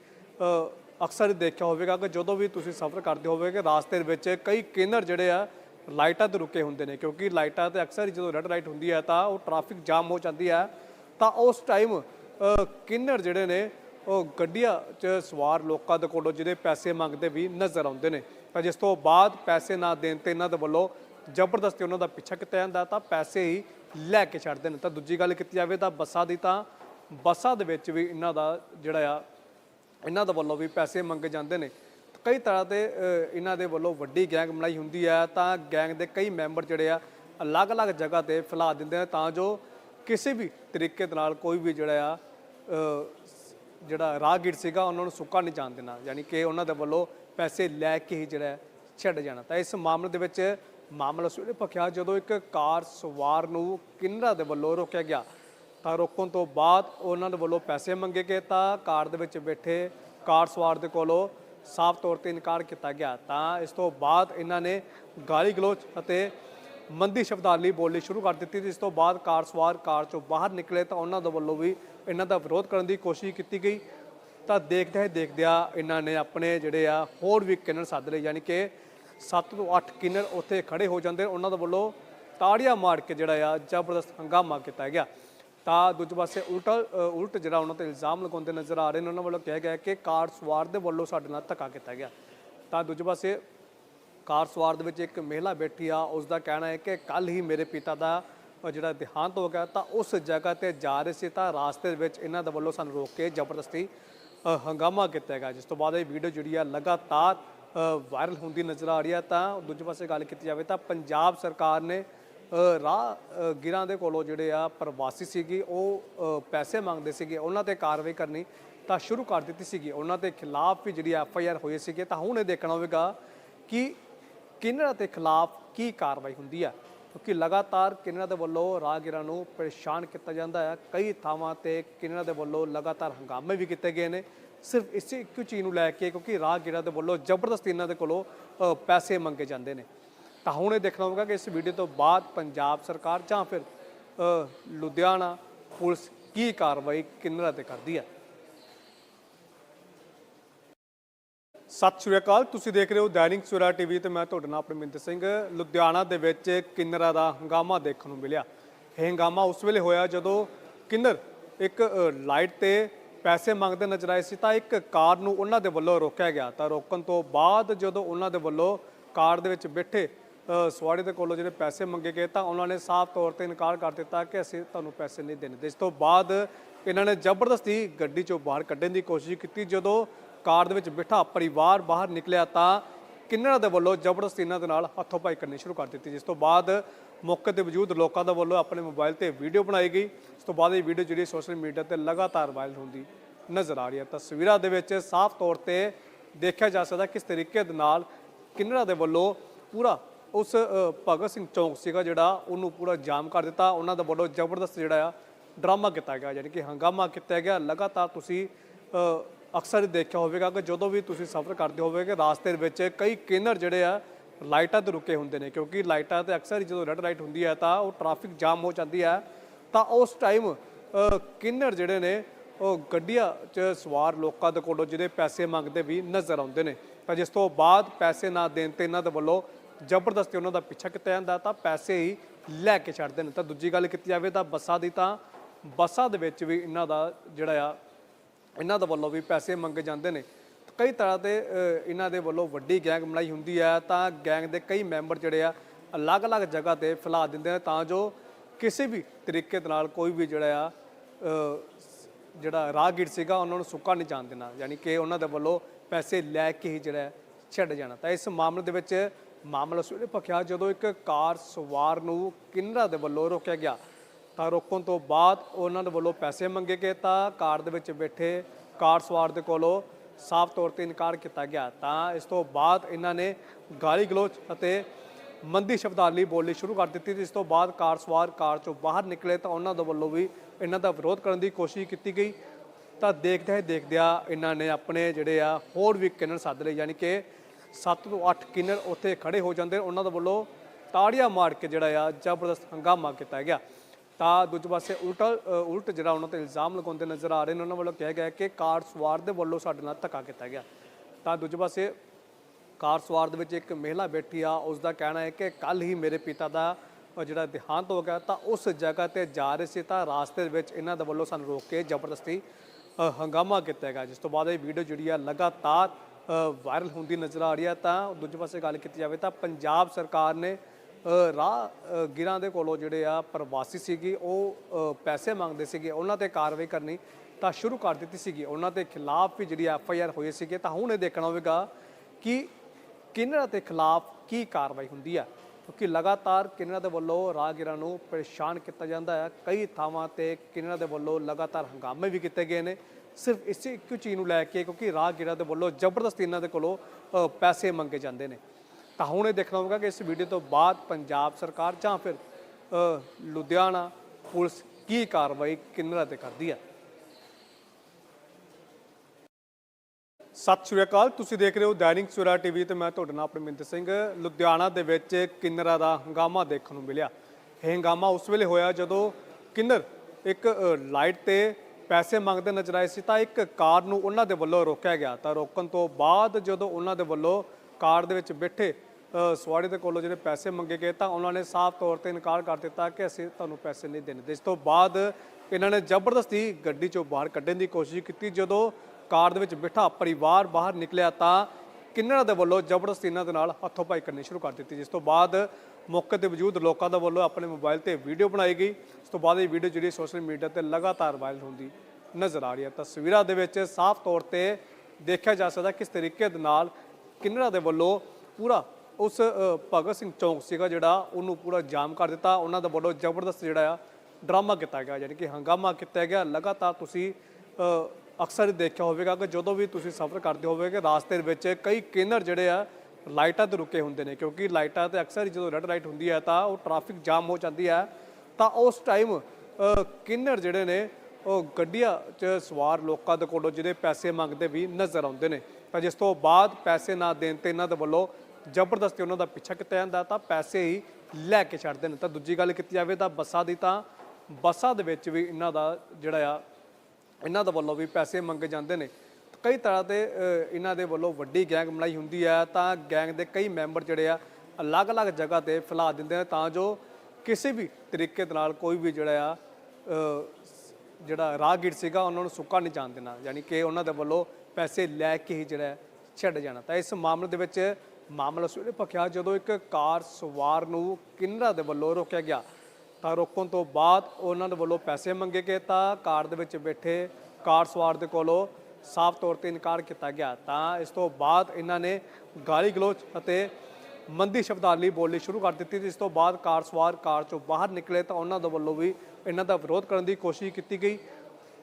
ਅਕਸਰ ਹੀ ਦੇਖਿਆ ਹੋਵੇਗਾ ਕਿ ਜਦੋਂ ਵੀ ਤੁਸੀਂ ਸਫ਼ਰ ਕਰਦੇ ਹੋਵੇਗੇ, ਰਾਸਤੇ ਦੇ ਵਿੱਚ ਕਈ ਕੇਨਰ ਜਿਹੜੇ ਆ, ਲਾਈਟਾਂ ਤੇ ਰੁਕੇ ਹੁੰਦੇ ਨੇ, ਕਿਉਂਕਿ ਲਾਈਟਾਂ ਤੇ ਅਕਸਰ ਹੀ ਜਦੋਂ ਰੈੱਡ ਲਾਈਟ ਹੁੰਦੀ ਹੈ ਤਾਂ ਉਹ ਟ੍ਰੈਫਿਕ ਜਾਮ ਹੋ ਜਾਂਦੀ ਹੈ, ਤਾਂ ਉਸ ਟਾਈਮ ਕਿੰਨਰ ਜਿਹੜੇ ਨੇ, ਉਹ ਗੱਡੀਆਂ 'ਚ ਸਵਾਰ ਲੋਕਾਂ ਦੇ ਕੋਲੋਂ ਜਿਹੜੇ ਪੈਸੇ ਮੰਗਦੇ ਵੀ ਨਜ਼ਰ ਆਉਂਦੇ ਨੇ। ਤਾਂ ਜਿਸ ਤੋਂ ਬਾਅਦ ਪੈਸੇ ਨਾ ਦੇਣ ਤੇ ਇਹਨਾਂ ਦੇ ਵੱਲੋਂ ਜ਼ਬਰਦਸਤੀ ਉਹਨਾਂ ਦਾ ਪਿੱਛਾ ਕੀਤਾ ਜਾਂਦਾ, ਤਾਂ ਪੈਸੇ ਹੀ ਲੈ ਕੇ ਛੱਡਦੇ ਨੇ। ਤਾਂ ਦੂਜੀ ਗੱਲ ਕੀਤੀ ਜਾਵੇ ਤਾਂ ਬੱਸਾਂ ਦੀ ਤਾਂ ਬੱਸਾਂ ਦੇ ਵਿੱਚ ਵੀ ਇਹਨਾਂ ਦਾ ਜਿਹੜਾ ਆ ਇਹਨਾਂ ਦੇ ਵੱਲੋਂ ਵੀ ਪੈਸੇ ਮੰਗੇ ਜਾਂਦੇ ਨੇ। ਕਈ ਤਰ੍ਹਾਂ ਦੇ ਇਹਨਾਂ ਦੇ ਵੱਲੋਂ ਵੱਡੀ ਗੈਂਗ ਬਣਾਈ ਹੁੰਦੀ ਹੈ, ਤਾਂ ਗੈਂਗ ਦੇ ਕਈ ਮੈਂਬਰ ਜਿਹੜੇ ਆ, ਅਲੱਗ-ਅਲੱਗ ਜਗ੍ਹਾ ਤੇ ਫੈਲਾ ਦਿੰਦੇ ਨੇ ਤਾਂ ਜੋ ਕਿਸੇ ਵੀ ਤਰੀਕੇ ਦੇ ਨਾਲ ਕੋਈ ਵੀ ਜਿਹੜਾ ਆ ਜਿਹੜਾ ਰਾਹਗੀਰ ਸੀਗਾ, ਉਹਨਾਂ ਨੂੰ ਸੁੱਕਾ ਨਹੀਂ ਜਾਣ ਦੇਣਾ। ਯਾਨੀ ਕਿ ਉਹਨਾਂ ਦੇ ਵੱਲੋਂ ਪੈਸੇ ਲੈ ਕੇ ਹੀ ਜਿਹੜਾ ਛੱਡ ਜਾਣਾ। ਤਾਂ ਇਸ ਮਾਮਲੇ ਦੇ ਵਿੱਚ ਮਾਮਲਾ ਸਵੇਰੇ ਭਖਿਆ, ਜਦੋਂ ਇੱਕ ਕਾਰ ਸਵਾਰ ਨੂੰ ਕਿੰਨਰਾ ਦੇ ਵੱਲੋਂ ਰੋਕਿਆ ਗਿਆ। ਤਾਂ ਰੋਕਣ ਤੋਂ ਬਾਅਦ ਉਹਨਾਂ ਦੇ ਵੱਲੋਂ ਪੈਸੇ ਮੰਗੇ ਗਏ ਤਾਂ ਕਾਰ ਦੇ ਵਿੱਚ ਬੈਠੇ ਕਾਰ ਸਵਾਰ ਦੇ ਕੋਲੋਂ ਸਾਫ਼ ਤੌਰ ਤੇ ਇਨਕਾਰ ਕੀਤਾ ਗਿਆ। ਤਾਂ ਇਸ ਤੋਂ ਬਾਅਦ ਇਹਨਾਂ ਨੇ ਗਾਲੀ ਗਲੋਚ ਅਤੇ ਮੰਦੀ ਸ਼ਬਦਾਵਲੀ ਬੋਲਣੀ ਸ਼ੁਰੂ ਕਰ ਦਿੱਤੀ ਜਿਸ ਤੋਂ ਬਾਅਦ ਕਾਰ ਸਵਾਰ ਕਾਰ ਚੋਂ ਬਾਹਰ ਨਿਕਲੇ ਤਾਂ ਉਹਨਾਂ ਦੇ ਵੱਲੋਂ ਵੀ ਇਹਨਾਂ ਦਾ ਵਿਰੋਧ ਕਰਨ ਦੀ ਕੋਸ਼ਿਸ਼ ਕੀਤੀ ਗਈ। ਤਾਂ ਦੇਖਦੇ ਹੀ ਦੇਖਦਿਆਂ ਇਹਨਾਂ ਨੇ ਆਪਣੇ ਜਿਹੜੇ ਆ ਹੋਰ ਵੀ ਕਿਨਰ ਸੱਦ ਲਏ, ਯਾਨੀ ਕਿ 7 ਤੋਂ 8 ਕਿਨਰ ਉੱਥੇ ਖੜੇ ਹੋ ਜਾਂਦੇ ਉਹਨਾਂ ਦੇ ਵੱਲੋਂ ਤਾੜੀਆਂ ਮਾਰ ਕੇ ਜਿਹੜਾ ਆ ਜ਼ਬਰਦਸਤ ਹੰਗਾਮਾ ਕੀਤਾ ਗਿਆ। ਤਾਂ ਦੂਜੇ ਪਾਸੇ ਉਲਟਾ ਉਲਟ ਜਿਹੜਾ ਉਹਨਾਂ ਤੇ ਇਲਜ਼ਾਮ ਲਗਾਉਂਦੇ ਨਜ਼ਰ ਆ ਰਹੇ ਨੇ, ਉਹਨਾਂ ਵੱਲੋਂ ਕਿਹਾ ਗਿਆ ਕਿ ਕਾਰ ਸਵਾਰ ਦੇ ਵੱਲੋਂ ਸਾਡੇ ਨਾਲ ਧੱਕਾ ਕੀਤਾ ਗਿਆ। ਤਾਂ ਦੂਜੇ ਪਾਸੇ ਕਾਰ ਸਵਾਰ ਦੇ ਵਿੱਚ ਇੱਕ ਮਹਿਲਾ ਬੈਠੀ ਆ ਉਸ ਦਾ ਕਹਿਣਾ ਹੈ ਕਿ ਕੱਲ ਹੀ ਮੇਰੇ ਪਿਤਾ ਦਾ ਜਿਹੜਾ ਦੇਹਾਂਤ ਹੋ ਗਿਆ, ਤਾਂ ਉਸ ਜਗ੍ਹਾ ਤੇ ਜਾ ਰਹੇ ਸੀ, ਤਾਂ ਰਾਸਤੇ ਦੇ ਵਿੱਚ ਇਹਨਾਂ ਦੇ ਵੱਲੋਂ ਸਾਨੂੰ ਰੋਕ ਕੇ ਜ਼ਬਰਦਸਤੀ ਹੰਗਾਮਾ ਕੀਤਾ ਗਿਆ, ਜਿਸ ਤੋਂ ਬਾਅਦ ਇਹ ਵੀਡੀਓ ਜਿਹੜੀ ਆ ਲਗਾਤਾਰ ਵਾਇਰਲ ਹੁੰਦੀ ਨਜ਼ਰ ਆ ਰਹੀ ਹੈ ਤਾਂ ਦੂਜੇ ਪਾਸੇ ਗੱਲ ਕੀਤੀ ਜਾਵੇ ਤਾਂ ਪੰਜਾਬ ਸਰਕਾਰ ਨੇ ਰਾਹ ਗਿਰਾਂ ਦੇ ਕੋਲੋਂ ਜਿਹੜੇ ਆ ਪ੍ਰਵਾਸੀ ਸੀਗੇ, ਉਹ ਪੈਸੇ ਮੰਗਦੇ ਸੀਗੇ, ਉਹਨਾਂ ਤੇ ਕਾਰਵਾਈ ਕਰਨੀ ਤਾਂ ਸ਼ੁਰੂ ਕਰ ਦਿੱਤੀ ਸੀਗੀ। ਉਹਨਾਂ ਦੇ ਖਿਲਾਫ ਵੀ ਜਿਹੜੀ ਐਫ ਆਈ ਆਰ ਹੋਈ ਸੀਗੀ, ਤਾਂ ਹੁਣ ਇਹ ਦੇਖਣਾ ਹੋਵੇਗਾ ਕਿ ਕਿਹਨਾਂ ਦੇ ਖਿਲਾਫ ਕੀ ਕਾਰਵਾਈ ਹੁੰਦੀ ਹੈ ਕਿਉਂਕਿ ਲਗਾਤਾਰ ਕਿਹਨਾਂ ਦੇ ਵੱਲੋਂ ਰਾਹਗੀਰਾਂ ਨੂੰ ਪਰੇਸ਼ਾਨ ਕੀਤਾ ਜਾਂਦਾ ਹੈ ਕਈ ਥਾਵਾਂ ਤੇ ਕਿਹਨਾਂ ਦੇ ਵੱਲੋਂ ਲਗਾਤਾਰ ਹੰਗਾਮੇ ਵੀ ਕੀਤੇ ਗਏ ਨੇ। ਸਿਰਫ ਇਸੇ ਇੱਕ ਚੀਜ਼ ਨੂੰ ਲੈ ਕੇ, ਕਿਉਂਕਿ ਰਾਹਗੀਰਾਂ ਦੇ ਵੱਲੋਂ ਜ਼ਬਰਦਸਤੀ ਇਹਨਾਂ ਦੇ ਕੋਲੋਂ ਪੈਸੇ ਮੰਗੇ ਜਾਂਦੇ ਨੇ। ਤਾਂ ਹੁਣ ਇਹ ਦੇਖਣਾ ਹੋਵੇਗਾ ਕਿ ਇਸ ਵੀਡੀਓ ਤੋਂ ਬਾਅਦ ਪੰਜਾਬ ਸਰਕਾਰ ਜਾਂ ਫਿਰ ਲੁਧਿਆਣਾ ਪੁਲਿਸ ਕੀ ਕਾਰਵਾਈ ਕਿੰਨਰਾਂ ਤੇ ਕਰਦੀ ਹੈ। ਸਤਿ ਸ਼੍ਰੀ ਅਕਾਲ, ਤੁਸੀਂ ਦੇਖ ਰਹੇ ਹੋ ਦੈਨਿਕ ਸਵੇਰਾ ਟੀਵੀ ਤੇ ਮੈਂ ਤੁਹਾਡੇ ਨਾਲ ਪਰਮਿੰਦਰ ਸਿੰਘ। ਲੁਧਿਆਣਾ ਦੇ ਵਿੱਚ ਕਿੰਨਰਾਂ ਦਾ ਹੰਗਾਮਾ ਦੇਖਣ ਨੂੰ ਮਿਲਿਆ। ਇਹ ਹੰਗਾਮਾ ਉਸ ਵੇਲੇ ਹੋਇਆ ਜਦੋਂ ਕਿੰਨਰ ਇੱਕ ਲਾਈਟ ਤੇ ਪੈਸੇ ਮੰਗਦੇ ਨਜ਼ਰ ਆਏ ਸੀ ਤਾਂ ਇੱਕ ਕਾਰ ਨੂੰ ਉਹਨਾਂ ਦੇ ਵੱਲੋਂ ਰੋਕਿਆ ਗਿਆ। ਤਾਂ ਰੋਕਣ ਤੋਂ ਬਾਅਦ ਜਦੋਂ ਉਹਨਾਂ ਦੇ ਵੱਲੋਂ ਕਾਰ ਦੇ ਵਿੱਚ ਬੈਠੇ ਸਵਾਰੀ ਦੇ ਕੋਲੋਂ ਜਿਹੜੇ ਪੈਸੇ ਮੰਗੇ ਗਏ ਤਾਂ ਉਹਨਾਂ ਨੇ ਸਾਫ਼ ਤੌਰ ਤੇ ਇਨਕਾਰ ਕਰ ਦਿੱਤਾ ਕਿ ਅਸੀਂ ਤੁਹਾਨੂੰ ਪੈਸੇ ਨਹੀਂ ਦੇਣੇ। ਜਿਸ ਤੋਂ ਬਾਅਦ ਇਹਨਾਂ ਨੇ ਜ਼ਬਰਦਸਤੀ ਗੱਡੀ ਚੋਂ ਬਾਹਰ ਕੱਢਣ ਦੀ ਕੋਸ਼ਿਸ਼ ਕੀਤੀ। ਜਦੋਂ ਕਾਰ ਦੇ ਵਿੱਚ ਬਿਠਾ ਪਰਿਵਾਰ ਬਾਹਰ ਨਿਕਲਿਆ ਤਾਂ ਕਿੰਨਰਾਂ ਦੇ ਵੱਲੋਂ ਜ਼ਬਰਦਸਤੀ ਇਹਨਾਂ ਦੇ ਨਾਲ ਹੱਥੋਂ ਪਾਈ ਕਰਨੀ ਸ਼ੁਰੂ ਕਰ ਦਿੱਤੀ। ਜਿਸ ਤੋਂ ਬਾਅਦ ਮੌਕੇ ਤੇ ਵਜੂਦ ਲੋਕਾਂ ਦੇ ਵੱਲੋਂ ਆਪਣੇ ਮੋਬਾਈਲ ਤੇ ਵੀਡੀਓ ਬਣਾਈ ਗਈ। ਇਸ ਤੋਂ ਬਾਅਦ ਇਹ ਵੀਡੀਓ ਜਿਹੜੀ ਸੋਸ਼ਲ ਮੀਡੀਆ ਤੇ ਲਗਾਤਾਰ ਵਾਇਰਲ ਹੁੰਦੀ ਨਜ਼ਰ ਆ ਰਹੀ ਹੈ। ਤਸਵੀਰਾਂ ਦੇ ਵਿੱਚ ਸਾਫ਼ ਤੌਰ ਤੇ ਦੇਖਿਆ ਜਾ ਸਕਦਾ ਕਿਸ ਤਰੀਕੇ ਦੇ ਨਾਲ ਕਿੰਨਰਾਂ ਦੇ ਵੱਲੋਂ ਪੂਰਾ ਉਸ ਭਗਤ ਸਿੰਘ ਚੌਂਕ ਸੀਗਾ ਜਿਹੜਾ, ਉਹਨੂੰ ਪੂਰਾ ਜਾਮ ਕਰ ਦਿੱਤਾ। ਉਹਨਾਂ ਦੇ ਵੱਲੋਂ ਜ਼ਬਰਦਸਤ ਜਿਹੜਾ ਆ, ਡਰਾਮਾ ਕੀਤਾ ਗਿਆ, ਯਾਨੀ ਕਿ ਹੰਗਾਮਾ ਕੀਤਾ ਗਿਆ। ਲਗਾਤਾਰ ਤੁਸੀਂ ਅਕਸਰ ਹੀ ਦੇਖਿਆ ਹੋਵੇਗਾ ਕਿ ਜਦੋਂ ਵੀ ਤੁਸੀਂ ਸਫ਼ਰ ਕਰਦੇ ਹੋਵੇਗੇ, ਰਾਸਤੇ ਦੇ ਵਿੱਚ ਕਈ ਕੇਨਰ ਜਿਹੜੇ ਆ, ਲਾਈਟਾਂ ਤੇ ਰੁਕੇ ਹੁੰਦੇ ਨੇ, ਕਿਉਂਕਿ ਲਾਈਟਾਂ ਤੇ ਅਕਸਰ ਹੀ ਜਦੋਂ ਰੈੱਡ ਲਾਈਟ ਹੁੰਦੀ ਹੈ ਤਾਂ ਉਹ ਟ੍ਰੈਫਿਕ ਜਾਮ ਹੋ ਜਾਂਦੀ ਹੈ। ਤਾਂ ਉਸ ਟਾਈਮ ਕਿੰਨਰ ਜਿਹੜੇ ਨੇ, ਉਹ ਗੱਡੀਆਂ 'ਚ ਸਵਾਰ ਲੋਕਾਂ ਦੇ ਕੋਲੋਂ ਜਿਹੜੇ ਪੈਸੇ ਮੰਗਦੇ ਵੀ ਨਜ਼ਰ ਆਉਂਦੇ ਨੇ। ਤਾਂ ਜਿਸ ਤੋਂ ਬਾਅਦ ਪੈਸੇ ਨਾ ਦੇਣ ਤੇ ਇਹਨਾਂ ਦੇ ਵੱਲੋਂ ਜ਼ਬਰਦਸਤੀ ਉਹਨਾਂ ਦਾ ਪਿੱਛਾ ਕੀਤਾ ਜਾਂਦਾ, ਤਾਂ ਪੈਸੇ ਹੀ ਲੈ ਕੇ ਛੱਡਦੇ ਨੇ। ਤਾਂ ਦੂਜੀ ਗੱਲ ਕੀਤੀ ਜਾਵੇ ਤਾਂ ਬੱਸਾਂ ਦੀ ਤਾਂ ਬੱਸਾਂ ਦੇ ਵਿੱਚ ਵੀ ਇਹਨਾਂ ਦਾ ਜਿਹੜਾ ਆ, ਇਹਨਾਂ ਦੇ ਵੱਲੋਂ ਵੀ ਪੈਸੇ ਮੰਗੇ ਜਾਂਦੇ ਨੇ। ਕਈ ਤਰ੍ਹਾਂ ਦੇ ਇਹਨਾਂ ਦੇ ਵੱਲੋਂ ਵੱਡੀ ਗੈਂਗ ਬਣਾਈ ਹੁੰਦੀ ਹੈ, ਤਾਂ ਗੈਂਗ ਦੇ ਕਈ ਮੈਂਬਰ ਜਿਹੜੇ ਆ, ਅਲੱਗ-ਅਲੱਗ ਜਗ੍ਹਾ ਤੇ ਫੈਲਾ ਦਿੰਦੇ ਨੇ, ਤਾਂ ਜੋ ਕਿਸੇ ਵੀ ਤਰੀਕੇ ਦੇ ਨਾਲ ਕੋਈ ਵੀ ਜਿਹੜਾ ਆ ਜਿਹੜਾ ਰਾਹਗੀਰ ਸੀਗਾ, ਉਹਨਾਂ ਨੂੰ ਸੁੱਕਾ ਨਹੀਂ ਜਾਣ ਦੇਣਾ। ਯਾਨੀ ਕਿ ਉਹਨਾਂ ਦੇ ਵੱਲੋਂ ਪੈਸੇ ਲੈ ਕੇ ਹੀ ਜਿਹੜਾ ਛੱਡ ਜਾਣਾ। ਤਾਂ ਇਸ ਮਾਮਲੇ ਦੇ ਵਿੱਚ ਮਾਮਲਾ ਸਵੇਰੇ ਭਖਿਆ ਜਦੋਂ ਇੱਕ ਕਾਰ ਸਵਾਰ ਨੂੰ ਕਿੰਨਰਾ ਦੇ ਵੱਲੋਂ ਰੋਕਿਆ ਗਿਆ। ਤਾਂ ਰੋਕਣ ਤੋਂ ਬਾਅਦ ਉਹਨਾਂ ਦੇ ਵੱਲੋਂ ਪੈਸੇ ਮੰਗੇ ਗਏ ਤਾਂ ਕਾਰ ਦੇ ਵਿੱਚ ਬੈਠੇ ਕਾਰ ਸਵਾਰ ਦੇ ਕੋਲੋਂ ਸਾਫ਼ ਤੌਰ ਤੇ ਇਨਕਾਰ ਕੀਤਾ ਗਿਆ। ਤਾਂ ਇਸ ਤੋਂ ਬਾਅਦ ਇਹਨਾਂ ਨੇ ਗਾਲੀ ਗਲੋਚ ਅਤੇ ਮੰਦੀ ਸ਼ਬਦਾਵਲੀ ਬੋਲਣੀ ਸ਼ੁਰੂ ਕਰ ਦਿੱਤੀ ਜਿਸ ਤੋਂ ਬਾਅਦ ਕਾਰ ਸਵਾਰ ਕਾਰ ਚੋਂ ਬਾਹਰ ਨਿਕਲੇ ਤਾਂ ਉਹਨਾਂ ਦੇ ਵੱਲੋਂ ਵੀ ਇਹਨਾਂ ਦਾ ਵਿਰੋਧ ਕਰਨ ਦੀ ਕੋਸ਼ਿਸ਼ ਕੀਤੀ ਗਈ। ਤਾਂ ਦੇਖਦੇ ਹੀ ਦੇਖਦਿਆਂ ਇਹਨਾਂ ਨੇ ਆਪਣੇ ਜਿਹੜੇ ਆ ਹੋਰ ਵੀ ਕਿੰਨਰ ਸੱਦ ਲਏ, ਯਾਨੀ ਕਿ 7 ਤੋਂ 8 ਕਿੰਨਰ ਉੱਥੇ ਖੜੇ ਹੋ ਜਾਂਦੇ ਨੇ। ਉਹਨਾਂ ਦੇ ਵੱਲੋਂ ਤਾੜੀਆਂ ਮਾਰ ਕੇ ਜਿਹੜਾ ਆ ਜ਼ਬਰਦਸਤ ਹੰਗਾਮਾ ਕੀਤਾ ਗਿਆ। ਤਾਂ ਦੂਜੇ ਪਾਸੇ ਉਲਟਾ ਉਲਟ ਜਿਹੜਾ ਉਹਨਾਂ ਤੇ ਇਲਜ਼ਾਮ ਲਗਾਉਂਦੇ ਨਜ਼ਰ ਆ ਰਹੇ ਨੇ। ਉਹਨਾਂ ਵੱਲੋਂ ਕਿਹਾ ਗਿਆ ਕਿ ਕਾਰ ਸਵਾਰ ਦੇ ਵੱਲੋਂ ਸਾਡੇ ਨਾਲ ਧੱਕਾ ਕੀਤਾ ਗਿਆ। ਤਾਂ ਦੂਜੇ ਪਾਸੇ ਕਾਰ ਸਵਾਰ ਦੇ ਵਿੱਚ ਇੱਕ ਮਹਿਲਾ ਬੈਠੀ ਆ। ਉਸ ਦਾ ਕਹਿਣਾ ਹੈ ਕਿ ਕੱਲ ਹੀ ਮੇਰੇ ਪਿਤਾ ਦਾ ਜਿਹੜਾ ਦੇਹਾਂਤ ਹੋ ਗਿਆ, ਤਾਂ ਉਸ ਜਗ੍ਹਾ ਤੇ ਜਾ ਰਹੇ ਸੀ। ਤਾਂ ਰਾਸਤੇ ਦੇ ਵਿੱਚ ਇਹਨਾਂ ਦੇ ਵੱਲੋਂ ਸਾਨੂੰ ਰੋਕ ਕੇ ਜ਼ਬਰਦਸਤੀ ਹੰਗਾਮਾ ਕੀਤਾ ਗਿਆ। ਜਿਸ ਤੋਂ ਬਾਅਦ ਇਹ ਵੀਡੀਓ ਜਿਹੜੀ ਆ ਲਗਾਤਾਰ ਵਾਇਰਲ ਹੁੰਦੀ ਨਜ਼ਰ ਆ ਰਹੀ ਹੈ, ਤਾਂ ਦੂਜੇ ਪਾਸੇ ਗੱਲ ਕੀਤੀ ਜਾਵੇ ਤਾਂ ਪੰਜਾਬ ਸਰਕਾਰ ਨੇ ਰਾਹ ਗਿਰਾਂ ਦੇ ਕੋਲੋਂ ਜਿਹੜੇ ਆ ਪ੍ਰਵਾਸੀ ਸੀਗੇ, ਉਹ ਪੈਸੇ ਮੰਗਦੇ ਸੀਗੇ, ਉਹਨਾਂ ਤੇ ਕਾਰਵਾਈ ਕਰਨੀ ਤਾਂ ਸ਼ੁਰੂ ਕਰ ਦਿੱਤੀ ਸੀਗੀ। ਉਹਨਾਂ ਦੇ ਖਿਲਾਫ ਵੀ ਜਿਹੜੀ ਐਫ ਆਈ ਆਰ ਹੋਈ ਸੀਗੀ, ਤਾਂ ਹੁਣ ਇਹ ਦੇਖਣਾ ਹੋਵੇਗਾ ਕਿ ਕਿਹਨਾਂ ਦੇ ਖਿਲਾਫ ਕੀ ਕਾਰਵਾਈ ਹੁੰਦੀ ਹੈ ਕਿਉਂਕਿ ਲਗਾਤਾਰ ਕਿਹਨਾਂ ਦੇ ਵੱਲੋਂ ਰਾਹਗੀਰਾਂ ਨੂੰ ਪਰੇਸ਼ਾਨ ਕੀਤਾ ਜਾਂਦਾ ਹੈ ਕਈ ਥਾਵਾਂ ਤੇ ਕਿਹਨਾਂ ਦੇ ਵੱਲੋਂ ਲਗਾਤਾਰ ਹੰਗਾਮੇ ਵੀ ਕੀਤੇ ਗਏ ਨੇ। ਸਿਰਫ ਇਸੇ ਇੱਕੋ ਚੀਜ਼ ਨੂੰ ਲੈ ਕੇ ਕਿਉਂਕਿ ਰਾਹਗੀਰਾਂ ਦੇ ਵੱਲੋਂ ਜ਼ਬਰਦਸਤੀ ਇਹਨਾਂ ਦੇ ਕੋਲੋਂ ਅ, ਪੈਸੇ ਮੰਗੇ ਜਾਂਦੇ ਨੇ। ਤਾਂ ਹੁਣ ਇਹ ਦੇਖਣਾ ਹੋਵੇਗਾ ਕਿ ਇਸ ਵੀਡੀਓ ਤੋਂ ਬਾਅਦ ਪੰਜਾਬ ਸਰਕਾਰ ਜਾਂ ਫਿਰ ਅ, ਲੁਧਿਆਣਾ ਪੁਲਿਸ ਕੀ ਕਾਰਵਾਈ ਕਿੰਨਰਾਂ ਤੇ ਕਰਦੀ ਹੈ ਸਤਿ ਸ਼੍ਰੀ ਅਕਾਲ ਤੁਸੀਂ ਦੇਖ ਰਹੇ ਹੋ ਦੈਨਿਕ ਸਵੇਰਾ ਟੀਵੀ ਤੇ ਮੈਂ ਤੁਹਾਡੇ ਨਾਲ ਪਰਮਿੰਦਰ ਸਿੰਘ। ਲੁਧਿਆਣਾ ਦੇ ਵਿੱਚ ਕਿੰਨਰਾਂ ਦਾ ਹੰਗਾਮਾ ਦੇਖਣ ਨੂੰ ਮਿਲਿਆ। ਇਹ ਹੰਗਾਮਾ ਉਸ ਵੇਲੇ ਹੋਇਆ ਜਦੋਂ ਕਿੰਨਰ ਇੱਕ ਅ, ਲਾਈਟ ਤੇ ਪੈਸੇ ਮੰਗਦੇ ਨਜ਼ਰ ਆਏ ਸੀ ਤਾਂ ਇੱਕ ਕਾਰ ਨੂੰ ਉਹਨਾਂ ਦੇ ਵੱਲੋਂ ਰੋਕਿਆ ਗਿਆ। ਤਾਂ ਰੋਕਣ ਤੋਂ ਬਾਅਦ ਜਦੋਂ ਉਹਨਾਂ ਦੇ ਵੱਲੋਂ ਕਾਰ ਦੇ ਵਿੱਚ ਬੈਠੇ ਸਵਾਰੀ ਦੇ ਕੋਲੋਂ ਜਿਹੜੇ ਪੈਸੇ ਮੰਗੇ ਗਏ ਤਾਂ ਉਹਨਾਂ ਨੇ ਸਾਫ਼ ਤੌਰ ਤੇ ਇਨਕਾਰ ਕਰ ਦਿੱਤਾ ਕਿ ਅਸੀਂ ਤੁਹਾਨੂੰ ਪੈਸੇ ਨਹੀਂ ਦੇਣੇ। ਇਸ ਤੋਂ ਬਾਅਦ ਇਹਨਾਂ ਨੇ ਜ਼ਬਰਦਸਤੀ ਗੱਡੀ ਚੋਂ ਬਾਹਰ ਕੱਢਣ ਦੀ ਕੋਸ਼ਿਸ਼ ਕੀਤੀ। ਜਦੋਂ ਕਾਰ ਦੇ ਵਿੱਚ ਬਿਠਾ ਪਰਿਵਾਰ ਬਾਹਰ ਨਿਕਲਿਆ ਤਾਂ ਕਿੰਨਰਾਂ ਦੇ ਵੱਲੋਂ ਜ਼ਬਰਦਸਤੀ ਇਹਨਾਂ ਦੇ ਨਾਲ ਹੱਥੋਂ ਪਾਈ ਕਰਨੀ ਸ਼ੁਰੂ ਕਰ ਦਿੱਤੀ। ਜਿਸ ਤੋਂ ਬਾਅਦ ਮੌਕੇ ਤੇ ਮੌਜੂਦ ਲੋਕਾਂ ਦਾ ਵੱਲੋਂ ਆਪਣੇ ਮੋਬਾਈਲ ਤੇ ਵੀਡੀਓ ਬਣਾਈ ਗਈ। ਉਸ ਤੋਂ ਬਾਅਦ ਇਹ ਵੀਡੀਓ ਜਿਹੜੀ ਸੋਸ਼ਲ ਮੀਡੀਆ ਤੇ ਲਗਾਤਾਰ ਵਾਇਰਲ ਹੁੰਦੀ ਨਜ਼ਰ ਆ ਰਹੀ ਹੈ। ਤਸਵੀਰਾਂ ਦੇ ਵਿੱਚ ਸਾਫ਼ ਤੌਰ ਤੇ ਦੇਖਿਆ ਜਾ ਸਕਦਾ ਕਿਸ ਤਰੀਕੇ ਦੇ ਨਾਲ ਕਿੰਨਰਾਂ ਦੇ ਵੱਲੋਂ ਪੂਰਾ ਉਸ ਭਗਤ ਸਿੰਘ ਚੌਂਕ ਸੀਗਾ ਜਿਹੜਾ ਉਹਨੂੰ ਪੂਰਾ ਜਾਮ ਕਰ ਦਿੱਤਾ। ਉਹਨਾਂ ਦਾ ਵੱਲੋਂ ਜ਼ਬਰਦਸਤ ਜਿਹੜਾ ਆ ਡਰਾਮਾ ਕੀਤਾ ਗਿਆ, ਯਾਨੀ ਕਿ ਹੰਗਾਮਾ ਕੀਤਾ ਗਿਆ। ਲਗਾਤਾਰ ਤੁਸੀਂ ਅਕਸਰ ਦੇਖਿਆ ਹੋਵੇਗਾ ਕਿ ਜਦੋਂ ਵੀ ਤੁਸੀਂ ਸਫ਼ਰ ਕਰਦੇ ਹੋਵੇਗੇ, ਰਾਸਤੇ ਦੇ ਵਿੱਚ ਕਈ ਕੇਂਦਰ ਜਿਹੜੇ ਆ ਲਾਈਟਾਂ ਤੇ ਰੁਕੇ ਹੁੰਦੇ ਨੇ, ਕਿਉਂਕਿ ਲਾਈਟਾਂ ਤੇ ਅਕਸਰ ਹੀ ਜਦੋਂ ਰੈੱਡ ਲਾਈਟ ਹੁੰਦੀ ਹੈ ਤਾਂ ਉਹ ਟ੍ਰੈਫਿਕ ਜਾਮ ਹੋ ਜਾਂਦੀ ਹੈ। ਤਾਂ ਉਸ ਟਾਈਮ ਕਿੰਨਰ ਜਿਹੜੇ ਨੇ, ਉਹ ਗੱਡੀਆਂ 'ਚ ਸਵਾਰ ਲੋਕਾਂ ਦੇ ਕੋਲੋਂ ਜਿਹੜੇ ਪੈਸੇ ਮੰਗਦੇ ਵੀ ਨਜ਼ਰ ਆਉਂਦੇ ਨੇ। ਤਾਂ ਜਿਸ ਤੋਂ ਬਾਅਦ ਪੈਸੇ ਨਾ ਦੇਣ ਤੇ ਇਹਨਾਂ ਦੇ ਵੱਲੋਂ ਜ਼ਬਰਦਸਤੀ ਉਹਨਾਂ ਦਾ ਪਿੱਛਾ ਕੀਤਾ ਜਾਂਦਾ, ਤਾਂ ਪੈਸੇ ਹੀ ਲੈ ਕੇ ਛੱਡਦੇ ਨੇ। ਤਾਂ ਦੂਜੀ ਗੱਲ ਕੀਤੀ ਜਾਵੇ ਤਾਂ ਬੱਸਾਂ ਦੀ, ਤਾਂ ਬੱਸਾਂ ਦੇ ਵਿੱਚ ਵੀ ਇਹਨਾਂ ਦਾ ਜਿਹੜਾ ਆ, ਇਹਨਾਂ ਦੇ ਵੱਲੋਂ ਵੀ ਪੈਸੇ ਮੰਗੇ ਜਾਂਦੇ ਨੇ। ਕਈ ਤਰ੍ਹਾਂ ਦੇ ਇਹਨਾਂ ਦੇ ਵੱਲੋਂ ਵੱਡੀ ਗੈਂਗ ਬਣਾਈ ਹੁੰਦੀ ਹੈ ਤਾਂ ਗੈਂਗ ਦੇ ਕਈ ਮੈਂਬਰ ਜਿਹੜੇ ਆ, ਅਲੱਗ-ਅਲੱਗ ਜਗ੍ਹਾ ਤੇ ਫੈਲਾ ਦਿੰਦੇ ਨੇ ਤਾਂ ਜੋ ਕਿਸੇ ਵੀ ਤਰੀਕੇ ਦੇ ਨਾਲ ਕੋਈ ਵੀ ਜਿਹੜਾ ਆ ਜਿਹੜਾ ਰਾਹਗੀਰ ਸੀਗਾ, ਉਹਨਾਂ ਨੂੰ ਸੁੱਕਾ ਨਹੀਂ ਜਾਣ ਦੇਣਾ, ਯਾਨੀ ਕਿ ਉਹਨਾਂ ਦੇ ਵੱਲੋਂ ਪੈਸੇ ਲੈ ਕੇ ਹੀ ਜਿਹੜਾ ਛੱਡ ਜਾਣਾ। ਤਾਂ ਇਸ ਮਾਮਲੇ ਦੇ ਵਿੱਚ ਮਾਮਲਾ ਸਵੇਰੇ ਪੱਕਿਆ ਜਦੋਂ ਇੱਕ ਕਾਰ ਸਵਾਰ ਨੂੰ ਕਿੰਨਰਾ ਦੇ ਵੱਲੋਂ ਰੋਕਿਆ ਗਿਆ। ਤਾਂ ਰੋਕਣ ਤੋਂ ਬਾਅਦ ਉਹਨਾਂ ਦੇ ਵੱਲੋਂ ਪੈਸੇ ਮੰਗੇ ਗਏ, ਤਾਂ ਕਾਰ ਦੇ ਵਿੱਚ ਬੈਠੇ ਕਾਰ ਸਵਾਰ ਦੇ ਕੋਲੋਂ ਸਾਫ਼ ਤੌਰ ਤੇ ਇਨਕਾਰ ਕੀਤਾ ਗਿਆ। ਤਾਂ ਇਸ ਤੋਂ ਬਾਅਦ ਇਹਨਾਂ ਨੇ ਗਾਲੀ ਗਲੋਚ ਅਤੇ ਮੰਦੀ ਸ਼ਬਦਾਵਲੀ ਬੋਲਣੀ ਸ਼ੁਰੂ ਕਰ ਦਿੱਤੀ ਤੇ ਇਸ ਤੋਂ ਬਾਅਦ ਕਾਰ ਸਵਾਰ ਕਾਰ ਚੋਂ ਬਾਹਰ ਨਿਕਲੇ ਤਾਂ ਉਹਨਾਂ ਦੇ ਵੱਲੋਂ ਵੀ ਇਹਨਾਂ ਦਾ ਵਿਰੋਧ ਕਰਨ ਦੀ ਕੋਸ਼ਿਸ਼ ਕੀਤੀ ਗਈ।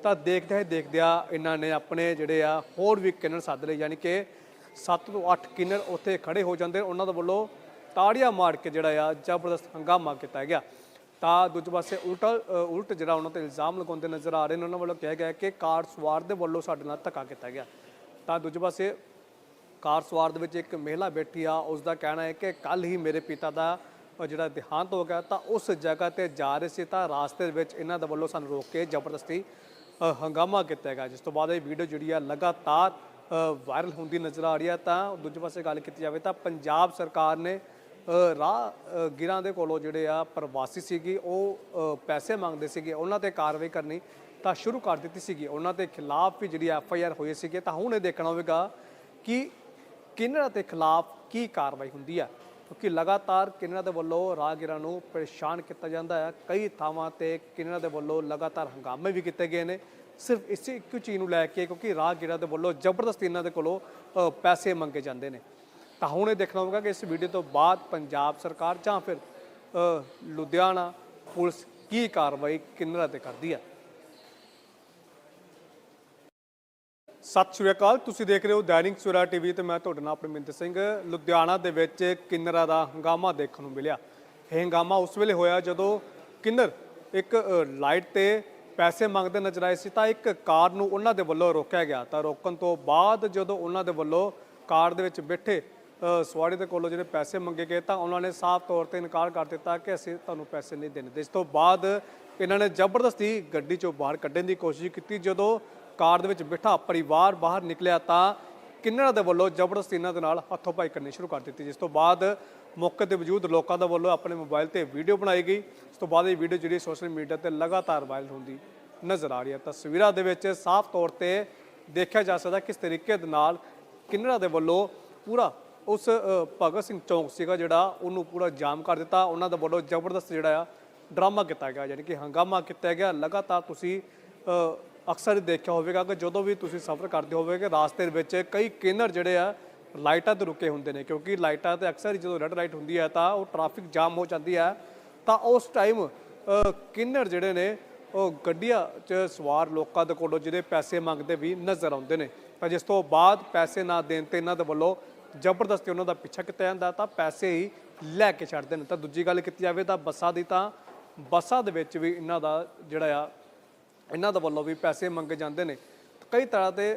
ਤਾਂ ਦੇਖਦੇ ਹੀ ਦੇਖਦਿਆਂ ਇਹਨਾਂ ਨੇ ਆਪਣੇ ਜਿਹੜੇ ਆ ਹੋਰ ਵੀ ਕਿਨਰ ਸੱਦ ਲਏ, ਯਾਨੀ ਕਿ 7 ਤੋਂ 8 ਕਿਨਰ ਉੱਥੇ ਖੜੇ ਹੋ ਜਾਂਦੇ ਉਹਨਾਂ ਦੇ ਵੱਲੋਂ ਤਾੜੀਆਂ ਮਾਰ ਕੇ ਜਿਹੜਾ ਆ ਜ਼ਬਰਦਸਤ ਹੰਗਾਮਾ ਕੀਤਾ ਗਿਆ। ਤਾਂ ਦੂਜੇ ਪਾਸੇ ਉਲਟਾ ਉਲਟ ਜਿਹੜਾ ਉਹਨਾਂ ਤੇ ਇਲਜ਼ਾਮ ਲਗਾਉਂਦੇ ਨਜ਼ਰ ਆ ਰਹੇ ਨੇ, ਉਹਨਾਂ ਵੱਲੋਂ ਕਿਹਾ ਗਿਆ ਕਿ ਕਾਰ ਸਵਾਰ ਦੇ ਵੱਲੋਂ ਸਾਡੇ ਨਾਲ ਧੱਕਾ ਕੀਤਾ ਗਿਆ। ਤਾਂ ਦੂਜੇ ਪਾਸੇ ਕਾਰ ਸਵਾਰ ਦੇ ਵਿੱਚ ਇੱਕ ਮਹਿਲਾ ਬੈਠੀ ਆ ਉਸ ਦਾ ਕਹਿਣਾ ਹੈ ਕਿ ਕੱਲ ਹੀ ਮੇਰੇ ਪਿਤਾ ਦਾ ਜਿਹੜਾ ਦੇਹਾਂਤ ਹੋ ਗਿਆ, ਤਾਂ ਉਸ ਜਗ੍ਹਾ ਤੇ ਜਾ ਰਹੇ ਸੀ, ਤਾਂ ਰਾਸਤੇ ਦੇ ਵਿੱਚ ਇਹਨਾਂ ਦੇ ਵੱਲੋਂ ਸਾਨੂੰ ਰੋਕ ਕੇ ਜ਼ਬਰਦਸਤੀ ਹੰਗਾਮਾ ਕੀਤਾ ਗਿਆ, ਜਿਸ ਤੋਂ ਬਾਅਦ ਇਹ ਵੀਡੀਓ ਜਿਹੜੀ ਆ ਲਗਾਤਾਰ ਵਾਇਰਲ ਹੁੰਦੀ ਨਜ਼ਰ ਆ ਰਹੀ ਹੈ ਤਾਂ ਦੂਜੇ ਪਾਸੇ ਗੱਲ ਕੀਤੀ ਜਾਵੇ ਤਾਂ ਪੰਜਾਬ ਸਰਕਾਰ ਨੇ ਰਾਹ ਗਿਰਾਂ ਦੇ ਕੋਲੋਂ ਜਿਹੜੇ ਆ ਪ੍ਰਵਾਸੀ ਸੀਗੇ, ਉਹ ਪੈਸੇ ਮੰਗਦੇ ਸੀਗੇ, ਉਹਨਾਂ ਤੇ ਕਾਰਵਾਈ ਕਰਨੀ ਤਾਂ ਸ਼ੁਰੂ ਕਰ ਦਿੱਤੀ ਸੀਗੀ। ਉਹਨਾਂ ਦੇ ਖਿਲਾਫ ਵੀ ਜਿਹੜੀ ਐਫ ਆਈ ਆਰ ਹੋਈ ਸੀਗੀ, ਤਾਂ ਹੁਣ ਇਹ ਦੇਖਣਾ ਹੋਵੇਗਾ ਕਿ ਕਿਹਨਾਂ ਦੇ ਖਿਲਾਫ ਕੀ ਕਾਰਵਾਈ ਹੁੰਦੀ ਹੈ ਕਿਉਂਕਿ ਲਗਾਤਾਰ ਕਿਹਨਾਂ ਦੇ ਵੱਲੋਂ ਰਾਹਗੀਰਾਂ ਨੂੰ ਪਰੇਸ਼ਾਨ ਕੀਤਾ ਜਾਂਦਾ ਹੈ ਕਈ ਥਾਵਾਂ ਤੇ ਕਿਹਨਾਂ ਦੇ ਵੱਲੋਂ ਲਗਾਤਾਰ ਹੰਗਾਮੇ ਵੀ ਕੀਤੇ ਗਏ ਨੇ। ਸਿਰਫ ਇਸੇ ਇੱਕੋ ਚੀਜ਼ ਨੂੰ ਲੈ ਕੇ, ਕਿਉਂਕਿ ਰਾਹਗੀਰਾਂ ਦੇ ਵੱਲੋਂ ਜ਼ਬਰਦਸਤੀ ਇਹਨਾਂ ਦੇ ਕੋਲੋਂ ਪੈਸੇ ਮੰਗੇ ਜਾਂਦੇ ਨੇ। ਤਾਂ ਹੁਣ ਇਹ ਦੇਖਣਾ ਹੋਵੇਗਾ ਕਿ ਇਸ ਵੀਡੀਓ ਤੋਂ ਬਾਅਦ ਪੰਜਾਬ ਸਰਕਾਰ ਜਾਂ ਫਿਰ ਲੁਧਿਆਣਾ ਪੁਲਿਸ ਕੀ ਕਾਰਵਾਈ ਕਿੰਨਰਾਂ ਤੇ ਕਰਦੀ ਹੈ। ਸਤਿ ਸ਼੍ਰੀ ਅਕਾਲ, ਤੁਸੀਂ ਦੇਖ ਰਹੇ ਹੋ ਦੈਨਿਕ ਸਵੇਰਾ ਟੀਵੀ ਤੇ ਮੈਂ ਤੁਹਾਡੇ ਨਾਲ ਪਰਮਿੰਦਰ ਸਿੰਘ। ਲੁਧਿਆਣਾ ਦੇ ਵਿੱਚ ਕਿੰਨਰਾਂ ਦਾ ਹੰਗਾਮਾ ਦੇਖਣ ਨੂੰ ਮਿਲਿਆ। ਇਹ ਹੰਗਾਮਾ ਉਸ ਵੇਲੇ ਹੋਇਆ ਜਦੋਂ ਕਿੰਨਰ ਇੱਕ ਲਾਈਟ ਤੇ ਪੈਸੇ ਮੰਗਦੇ ਨਜ਼ਰ ਆਏ ਸੀ ਤਾਂ ਇੱਕ ਕਾਰ ਨੂੰ ਉਹਨਾਂ ਦੇ ਵੱਲੋਂ ਰੋਕਿਆ ਗਿਆ। ਤਾਂ ਰੋਕਣ ਤੋਂ ਬਾਅਦ ਜਦੋਂ ਉਹਨਾਂ ਦੇ ਵੱਲੋਂ ਕਾਰ ਦੇ ਵਿੱਚ ਬੈਠੇ ਸਵਾਰੀ ਦੇ ਕੋਲੋਂ ਜਿਹੜੇ ਪੈਸੇ ਮੰਗੇ ਗਏ ਤਾਂ ਉਹਨਾਂ ਨੇ ਸਾਫ਼ ਤੌਰ ਤੇ ਇਨਕਾਰ ਕਰ ਦਿੱਤਾ ਕਿ ਅਸੀਂ ਤੁਹਾਨੂੰ ਪੈਸੇ ਨਹੀਂ ਦੇਣੇ। ਇਸ ਤੋਂ ਬਾਅਦ ਇਹਨਾਂ ਨੇ ਜ਼ਬਰਦਸਤੀ ਗੱਡੀ ਚੋਂ ਬਾਹਰ ਕੱਢਣ ਦੀ ਕੋਸ਼ਿਸ਼ ਕੀਤੀ। ਜਦੋਂ ਕਾਰ ਦੇ ਵਿੱਚ ਬੈਠਾ ਪਰਿਵਾਰ ਬਾਹਰ ਨਿਕਲਿਆ ਤਾਂ ਕਿੰਨਰਾਂ ਦੇ ਵੱਲੋਂ ਜ਼ਬਰਦਸਤੀ ਇਹਨਾਂ ਦੇ ਨਾਲ ਹੱਥੋਂ ਪਾਈ ਕਰਨੀ ਸ਼ੁਰੂ ਕਰ ਦਿੱਤੀ। ਜਿਸ ਤੋਂ ਬਾਅਦ ਮੌਕੇ ਤੇ ਮੌਜੂਦ ਲੋਕਾਂ ਦਾ ਵੱਲੋਂ ਆਪਣੇ ਮੋਬਾਈਲ ਤੇ ਵੀਡੀਓ ਬਣਾਈ ਗਈ। ਉਸ ਤੋਂ ਬਾਅਦ ਇਹ ਵੀਡੀਓ ਜਿਹੜੀ ਸੋਸ਼ਲ ਮੀਡੀਆ ਤੇ ਲਗਾਤਾਰ ਵਾਇਰਲ ਹੁੰਦੀ ਨਜ਼ਰ ਆ ਰਹੀ ਹੈ। ਤਸਵੀਰਾਂ ਦੇ ਵਿੱਚ ਸਾਫ਼ ਤੌਰ ਤੇ ਦੇਖਿਆ ਜਾ ਸਕਦਾ ਕਿਸ ਤਰੀਕੇ ਦੇ ਨਾਲ ਕਿੰਨਰਾਂ ਦੇ ਵੱਲੋਂ ਪੂਰਾ ਉਸ ਭਗਤ ਸਿੰਘ ਚੌਂਕ ਸੀਗਾ ਜਿਹੜਾ, ਉਹਨੂੰ ਪੂਰਾ ਜਾਮ ਕਰ ਦਿੱਤਾ। ਉਹਨਾਂ ਦੇ ਵੱਲੋਂ ਜ਼ਬਰਦਸਤ ਜਿਹੜਾ ਆ, ਡਰਾਮਾ ਕੀਤਾ ਗਿਆ, ਯਾਨੀ ਕਿ ਹੰਗਾਮਾ ਕੀਤਾ ਗਿਆ। ਲਗਾਤਾਰ ਤੁਸੀਂ ਅਕਸਰ ਹੀ ਦੇਖਿਆ ਹੋਵੇਗਾ ਕਿ ਜਦੋਂ ਵੀ ਤੁਸੀਂ ਸਫ਼ਰ ਕਰਦੇ ਹੋਵੇਗੇ, ਰਾਸਤੇ ਦੇ ਵਿੱਚ ਕਈ ਕੇਂਦਰ ਜਿਹੜੇ ਆ, ਲਾਈਟਾਂ ਤੇ ਰੁਕੇ ਹੁੰਦੇ ਨੇ, ਕਿਉਂਕਿ ਲਾਈਟਾਂ ਤੇ ਅਕਸਰ ਹੀ ਜਦੋਂ ਰੈੱਡ ਲਾਈਟ ਹੁੰਦੀ ਹੈ ਤਾਂ ਉਹ ਟ੍ਰੈਫਿਕ ਜਾਮ ਹੋ ਜਾਂਦੀ ਹੈ ਤਾਂ ਉਸ ਟਾਈਮ ਕਿੰਨਰ ਜਿਹੜੇ ਨੇ, ਉਹ ਗੱਡੀਆਂ 'ਚ ਸਵਾਰ ਲੋਕਾਂ ਦੇ ਕੋਲੋਂ ਜਿਹੜੇ ਪੈਸੇ ਮੰਗਦੇ ਵੀ ਨਜ਼ਰ ਆਉਂਦੇ ਨੇ। ਤਾਂ ਜਿਸ ਤੋਂ ਬਾਅਦ ਪੈਸੇ ਨਾ ਦੇਣ ਤੇ ਇਹਨਾਂ ਦੇ ਵੱਲੋਂ ਜ਼ਬਰਦਸਤੀ ਉਹਨਾਂ ਦਾ ਪਿੱਛਾ ਕੀਤਾ ਜਾਂਦਾ, ਤਾਂ ਪੈਸੇ ਹੀ ਲੈ ਕੇ ਛੱਡਦੇ ਨੇ। ਤਾਂ ਦੂਜੀ ਗੱਲ ਕੀਤੀ ਜਾਵੇ ਤਾਂ ਬੱਸਾਂ ਦੀ, ਤਾਂ ਬੱਸਾਂ ਦੇ ਵਿੱਚ ਵੀ ਇਹਨਾਂ ਦਾ ਜਿਹੜਾ ਆ, ਇਹਨਾਂ ਦੇ ਵੱਲੋਂ ਵੀ ਪੈਸੇ ਮੰਗੇ ਜਾਂਦੇ ਨੇ। ਕਈ ਤਰ੍ਹਾਂ ਦੇ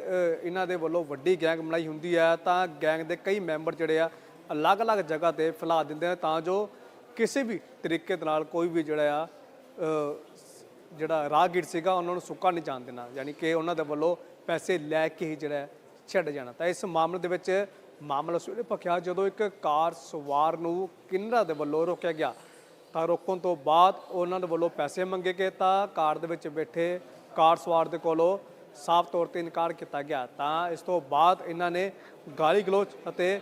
ਇਹਨਾਂ ਦੇ ਵੱਲੋਂ ਵੱਡੀ ਗੈਂਗ ਬਣਾਈ ਹੁੰਦੀ ਹੈ, ਤਾਂ ਗੈਂਗ ਦੇ ਕਈ ਮੈਂਬਰ ਜਿਹੜੇ ਆ, ਅਲੱਗ-ਅਲੱਗ ਜਗ੍ਹਾ ਤੇ ਫੈਲਾ ਦਿੰਦੇ ਨੇ, ਤਾਂ ਜੋ ਕਿਸੇ ਵੀ ਤਰੀਕੇ ਦੇ ਨਾਲ ਕੋਈ ਵੀ ਜਿਹੜਾ ਆ ਜਿਹੜਾ ਰਾਹਗੀਰ ਸੀਗਾ, ਉਹਨਾਂ ਨੂੰ ਸੁੱਕਾ ਨਹੀਂ ਜਾਣ ਦੇਣਾ। ਯਾਨੀ ਕਿ ਉਹਨਾਂ ਦੇ ਵੱਲੋਂ ਪੈਸੇ ਲੈ ਕੇ ਹੀ ਜਿਹੜਾ ਛੱਡ ਜਾਣਾ। ਤਾਂ ਇਸ ਮਾਮਲੇ ਦੇ ਵਿੱਚ ਮਾਮਲਾ ਸਵੇਰੇ ਪੱਕਿਆ ਜਦੋਂ ਇੱਕ ਕਾਰ ਸਵਾਰ ਨੂੰ ਕਿੰਨਰਾ ਦੇ ਵੱਲੋਂ ਰੋਕਿਆ ਗਿਆ। ਤਾਂ ਰੋਕਣ ਤੋਂ ਬਾਅਦ ਉਹਨਾਂ ਦੇ ਵੱਲੋਂ ਪੈਸੇ ਮੰਗੇ ਗਏ ਤਾਂ ਕਾਰ ਦੇ ਵਿੱਚ ਬੈਠੇ ਕਾਰ ਸਵਾਰ ਦੇ ਕੋਲੋਂ ਸਾਫ਼ ਤੌਰ ਤੇ ਇਨਕਾਰ ਕੀਤਾ ਗਿਆ। ਤਾਂ ਇਸ ਤੋਂ ਬਾਅਦ ਇਹਨਾਂ ਨੇ ਗਾਲੀ ਗਲੋਚ ਅਤੇ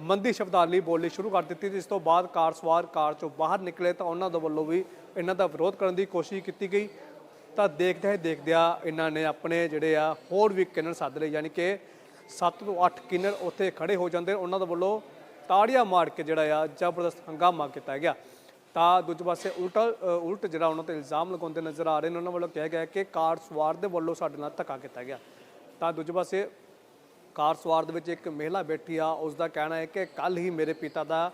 ਮੰਦੀ ਸ਼ਬਦਾਵਲੀ ਬੋਲਣੀ ਸ਼ੁਰੂ ਕਰ ਦਿੱਤੀ ਤੇ ਇਸ ਤੋਂ ਬਾਅਦ ਕਾਰ ਸਵਾਰ ਕਾਰ ਚੋਂ ਬਾਹਰ ਨਿਕਲੇ ਤਾਂ ਉਹਨਾਂ ਦੇ ਵੱਲੋਂ ਵੀ ਇਹਨਾਂ ਦਾ ਵਿਰੋਧ ਕਰਨ ਦੀ ਕੋਸ਼ਿਸ਼ ਕੀਤੀ ਗਈ। ਤਾਂ ਦੇਖਦੇ ਹੀ ਦੇਖਦਿਆਂ ਇਹਨਾਂ ਨੇ ਆਪਣੇ ਜਿਹੜੇ ਆ ਹੋਰ ਵੀ ਕਿੰਨਰ ਸੱਦ ਲਏ, ਯਾਨੀ ਕਿ 7 ਤੋਂ 8 ਕਿੰਨਰ ਉੱਥੇ ਖੜੇ ਹੋ ਜਾਂਦੇ ਉਹਨਾਂ ਦੇ ਵੱਲੋਂ ਤਾੜੀਆਂ ਮਾਰ ਕੇ ਜਿਹੜਾ ਆ ਜ਼ਬਰਦਸਤ ਹੰਗਾਮਾ ਕੀਤਾ ਗਿਆ। ਤਾਂ ਦੂਜੇ ਪਾਸੇ ਉਲਟਾ ਉਲਟ ਜਿਹੜਾ ਉਹਨਾਂ ਤੇ ਇਲਜ਼ਾਮ ਲਗਾਉਂਦੇ ਨਜ਼ਰ ਆ ਰਹੇ ਨੇ। ਉਹਨਾਂ ਵੱਲੋਂ ਕਿਹਾ ਗਿਆ ਕਿ ਕਾਰ ਸਵਾਰ ਦੇ ਵੱਲੋਂ ਸਾਡੇ ਨਾਲ ਧੱਕਾ ਕੀਤਾ ਗਿਆ। ਤਾਂ ਦੂਜੇ ਪਾਸੇ ਕਾਰ ਸਵਾਰ ਦੇ ਵਿੱਚ ਇੱਕ ਮਹਿਲਾ ਬੈਠੀ ਆ। ਉਸ ਦਾ ਕਹਿਣਾ ਹੈ ਕਿ ਕੱਲ ਹੀ ਮੇਰੇ ਪਿਤਾ ਦਾ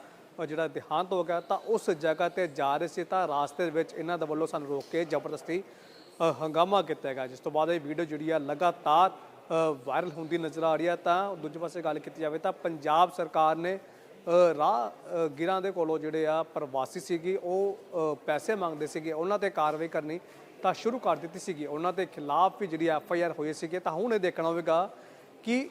ਜਿਹੜਾ ਦੇਹਾਂਤ ਹੋ ਗਿਆ, ਤਾਂ ਉਸ ਜਗ੍ਹਾ ਤੇ ਜਾ ਰਹੇ ਸੀ। ਤਾਂ ਰਾਸਤੇ ਦੇ ਵਿੱਚ ਇਹਨਾਂ ਦੇ ਵੱਲੋਂ ਸਾਨੂੰ ਰੋਕ ਕੇ ਜ਼ਬਰਦਸਤੀ ਹੰਗਾਮਾ ਕੀਤਾ ਗਿਆ। ਜਿਸ ਤੋਂ ਬਾਅਦ ਇਹ ਵੀਡੀਓ ਜਿਹੜੀ ਆ ਲਗਾਤਾਰ ਵਾਇਰਲ ਹੁੰਦੀ ਨਜ਼ਰ ਆ ਰਹੀ ਹੈ, ਤਾਂ ਦੂਜੇ ਪਾਸੇ ਗੱਲ ਕੀਤੀ ਜਾਵੇ ਤਾਂ ਪੰਜਾਬ ਸਰਕਾਰ ਨੇ ਰਾਹ ਗਿਰਾਂ ਦੇ ਕੋਲੋਂ ਜਿਹੜੇ ਆ ਪ੍ਰਵਾਸੀ ਸੀਗੇ, ਉਹ ਪੈਸੇ ਮੰਗਦੇ ਸੀਗੇ, ਉਹਨਾਂ ਤੇ ਕਾਰਵਾਈ ਕਰਨੀ ਤਾਂ ਸ਼ੁਰੂ ਕਰ ਦਿੱਤੀ ਸੀਗੀ। ਉਹਨਾਂ ਦੇ ਖਿਲਾਫ ਵੀ ਜਿਹੜੀ ਐਫ ਆਈ ਆਰ ਹੋਈ ਸੀਗੀ, ਤਾਂ ਹੁਣ ਇਹ ਦੇਖਣਾ ਹੋਵੇਗਾ ਕਿ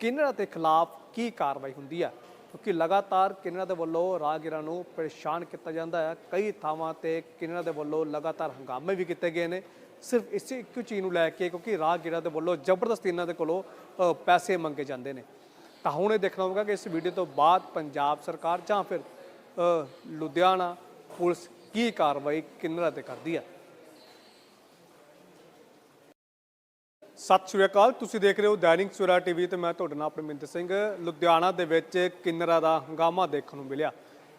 ਕਿਹਨਾਂ ਦੇ ਖਿਲਾਫ ਕੀ ਕਾਰਵਾਈ ਹੁੰਦੀ ਹੈ ਕਿਉਂਕਿ ਲਗਾਤਾਰ ਕਿਹਨਾਂ ਦੇ ਵੱਲੋਂ ਰਾਹਗੀਰਾਂ ਨੂੰ ਪਰੇਸ਼ਾਨ ਕੀਤਾ ਜਾਂਦਾ ਹੈ, ਕਈ ਥਾਵਾਂ ਤੇ ਕਿਹਨਾਂ ਦੇ ਵੱਲੋਂ ਲਗਾਤਾਰ ਹੰਗਾਮੇ ਵੀ ਕੀਤੇ ਗਏ ਨੇ। ਸਿਰਫ ਇਸੇ ਇੱਕੋ ਚੀਜ਼ ਨੂੰ ਲੈ ਕੇ ਕਿਉਂਕਿ ਰਾਹਗੀਰਾਂ ਦੇ ਵੱਲੋਂ ਜ਼ਬਰਦਸਤੀ ਇਹਨਾਂ ਦੇ ਕੋਲੋਂ ਪੈਸੇ ਮੰਗੇ ਜਾਂਦੇ ਨੇ। ਤਾਂ ਹੁਣ ਇਹ ਦੇਖਣਾ ਹੋਵੇਗਾ ਕਿ ਇਸ ਵੀਡੀਓ ਤੋਂ ਬਾਅਦ ਪੰਜਾਬ ਸਰਕਾਰ ਜਾਂ ਫਿਰ ਲੁਧਿਆਣਾ ਪੁਲਿਸ ਕੀ ਕਾਰਵਾਈ ਕਿੰਨਰਾਂ ਤੇ ਕਰਦੀ ਹੈ ਸਤਿ ਸ਼੍ਰੀ ਅਕਾਲ, ਤੁਸੀਂ ਦੇਖ ਰਹੇ ਹੋ ਦੈਨਿਕ ਸਵੇਰਾ ਟੀਵੀ ਤੇ ਮੈਂ ਤੁਹਾਡੇ ਨਾਲ ਪਰਮਿੰਦਰ ਸਿੰਘ। ਲੁਧਿਆਣਾ ਦੇ ਵਿੱਚ ਕਿੰਨਰਾਂ ਦਾ ਹੰਗਾਮਾ ਦੇਖਣ ਨੂੰ ਮਿਲਿਆ।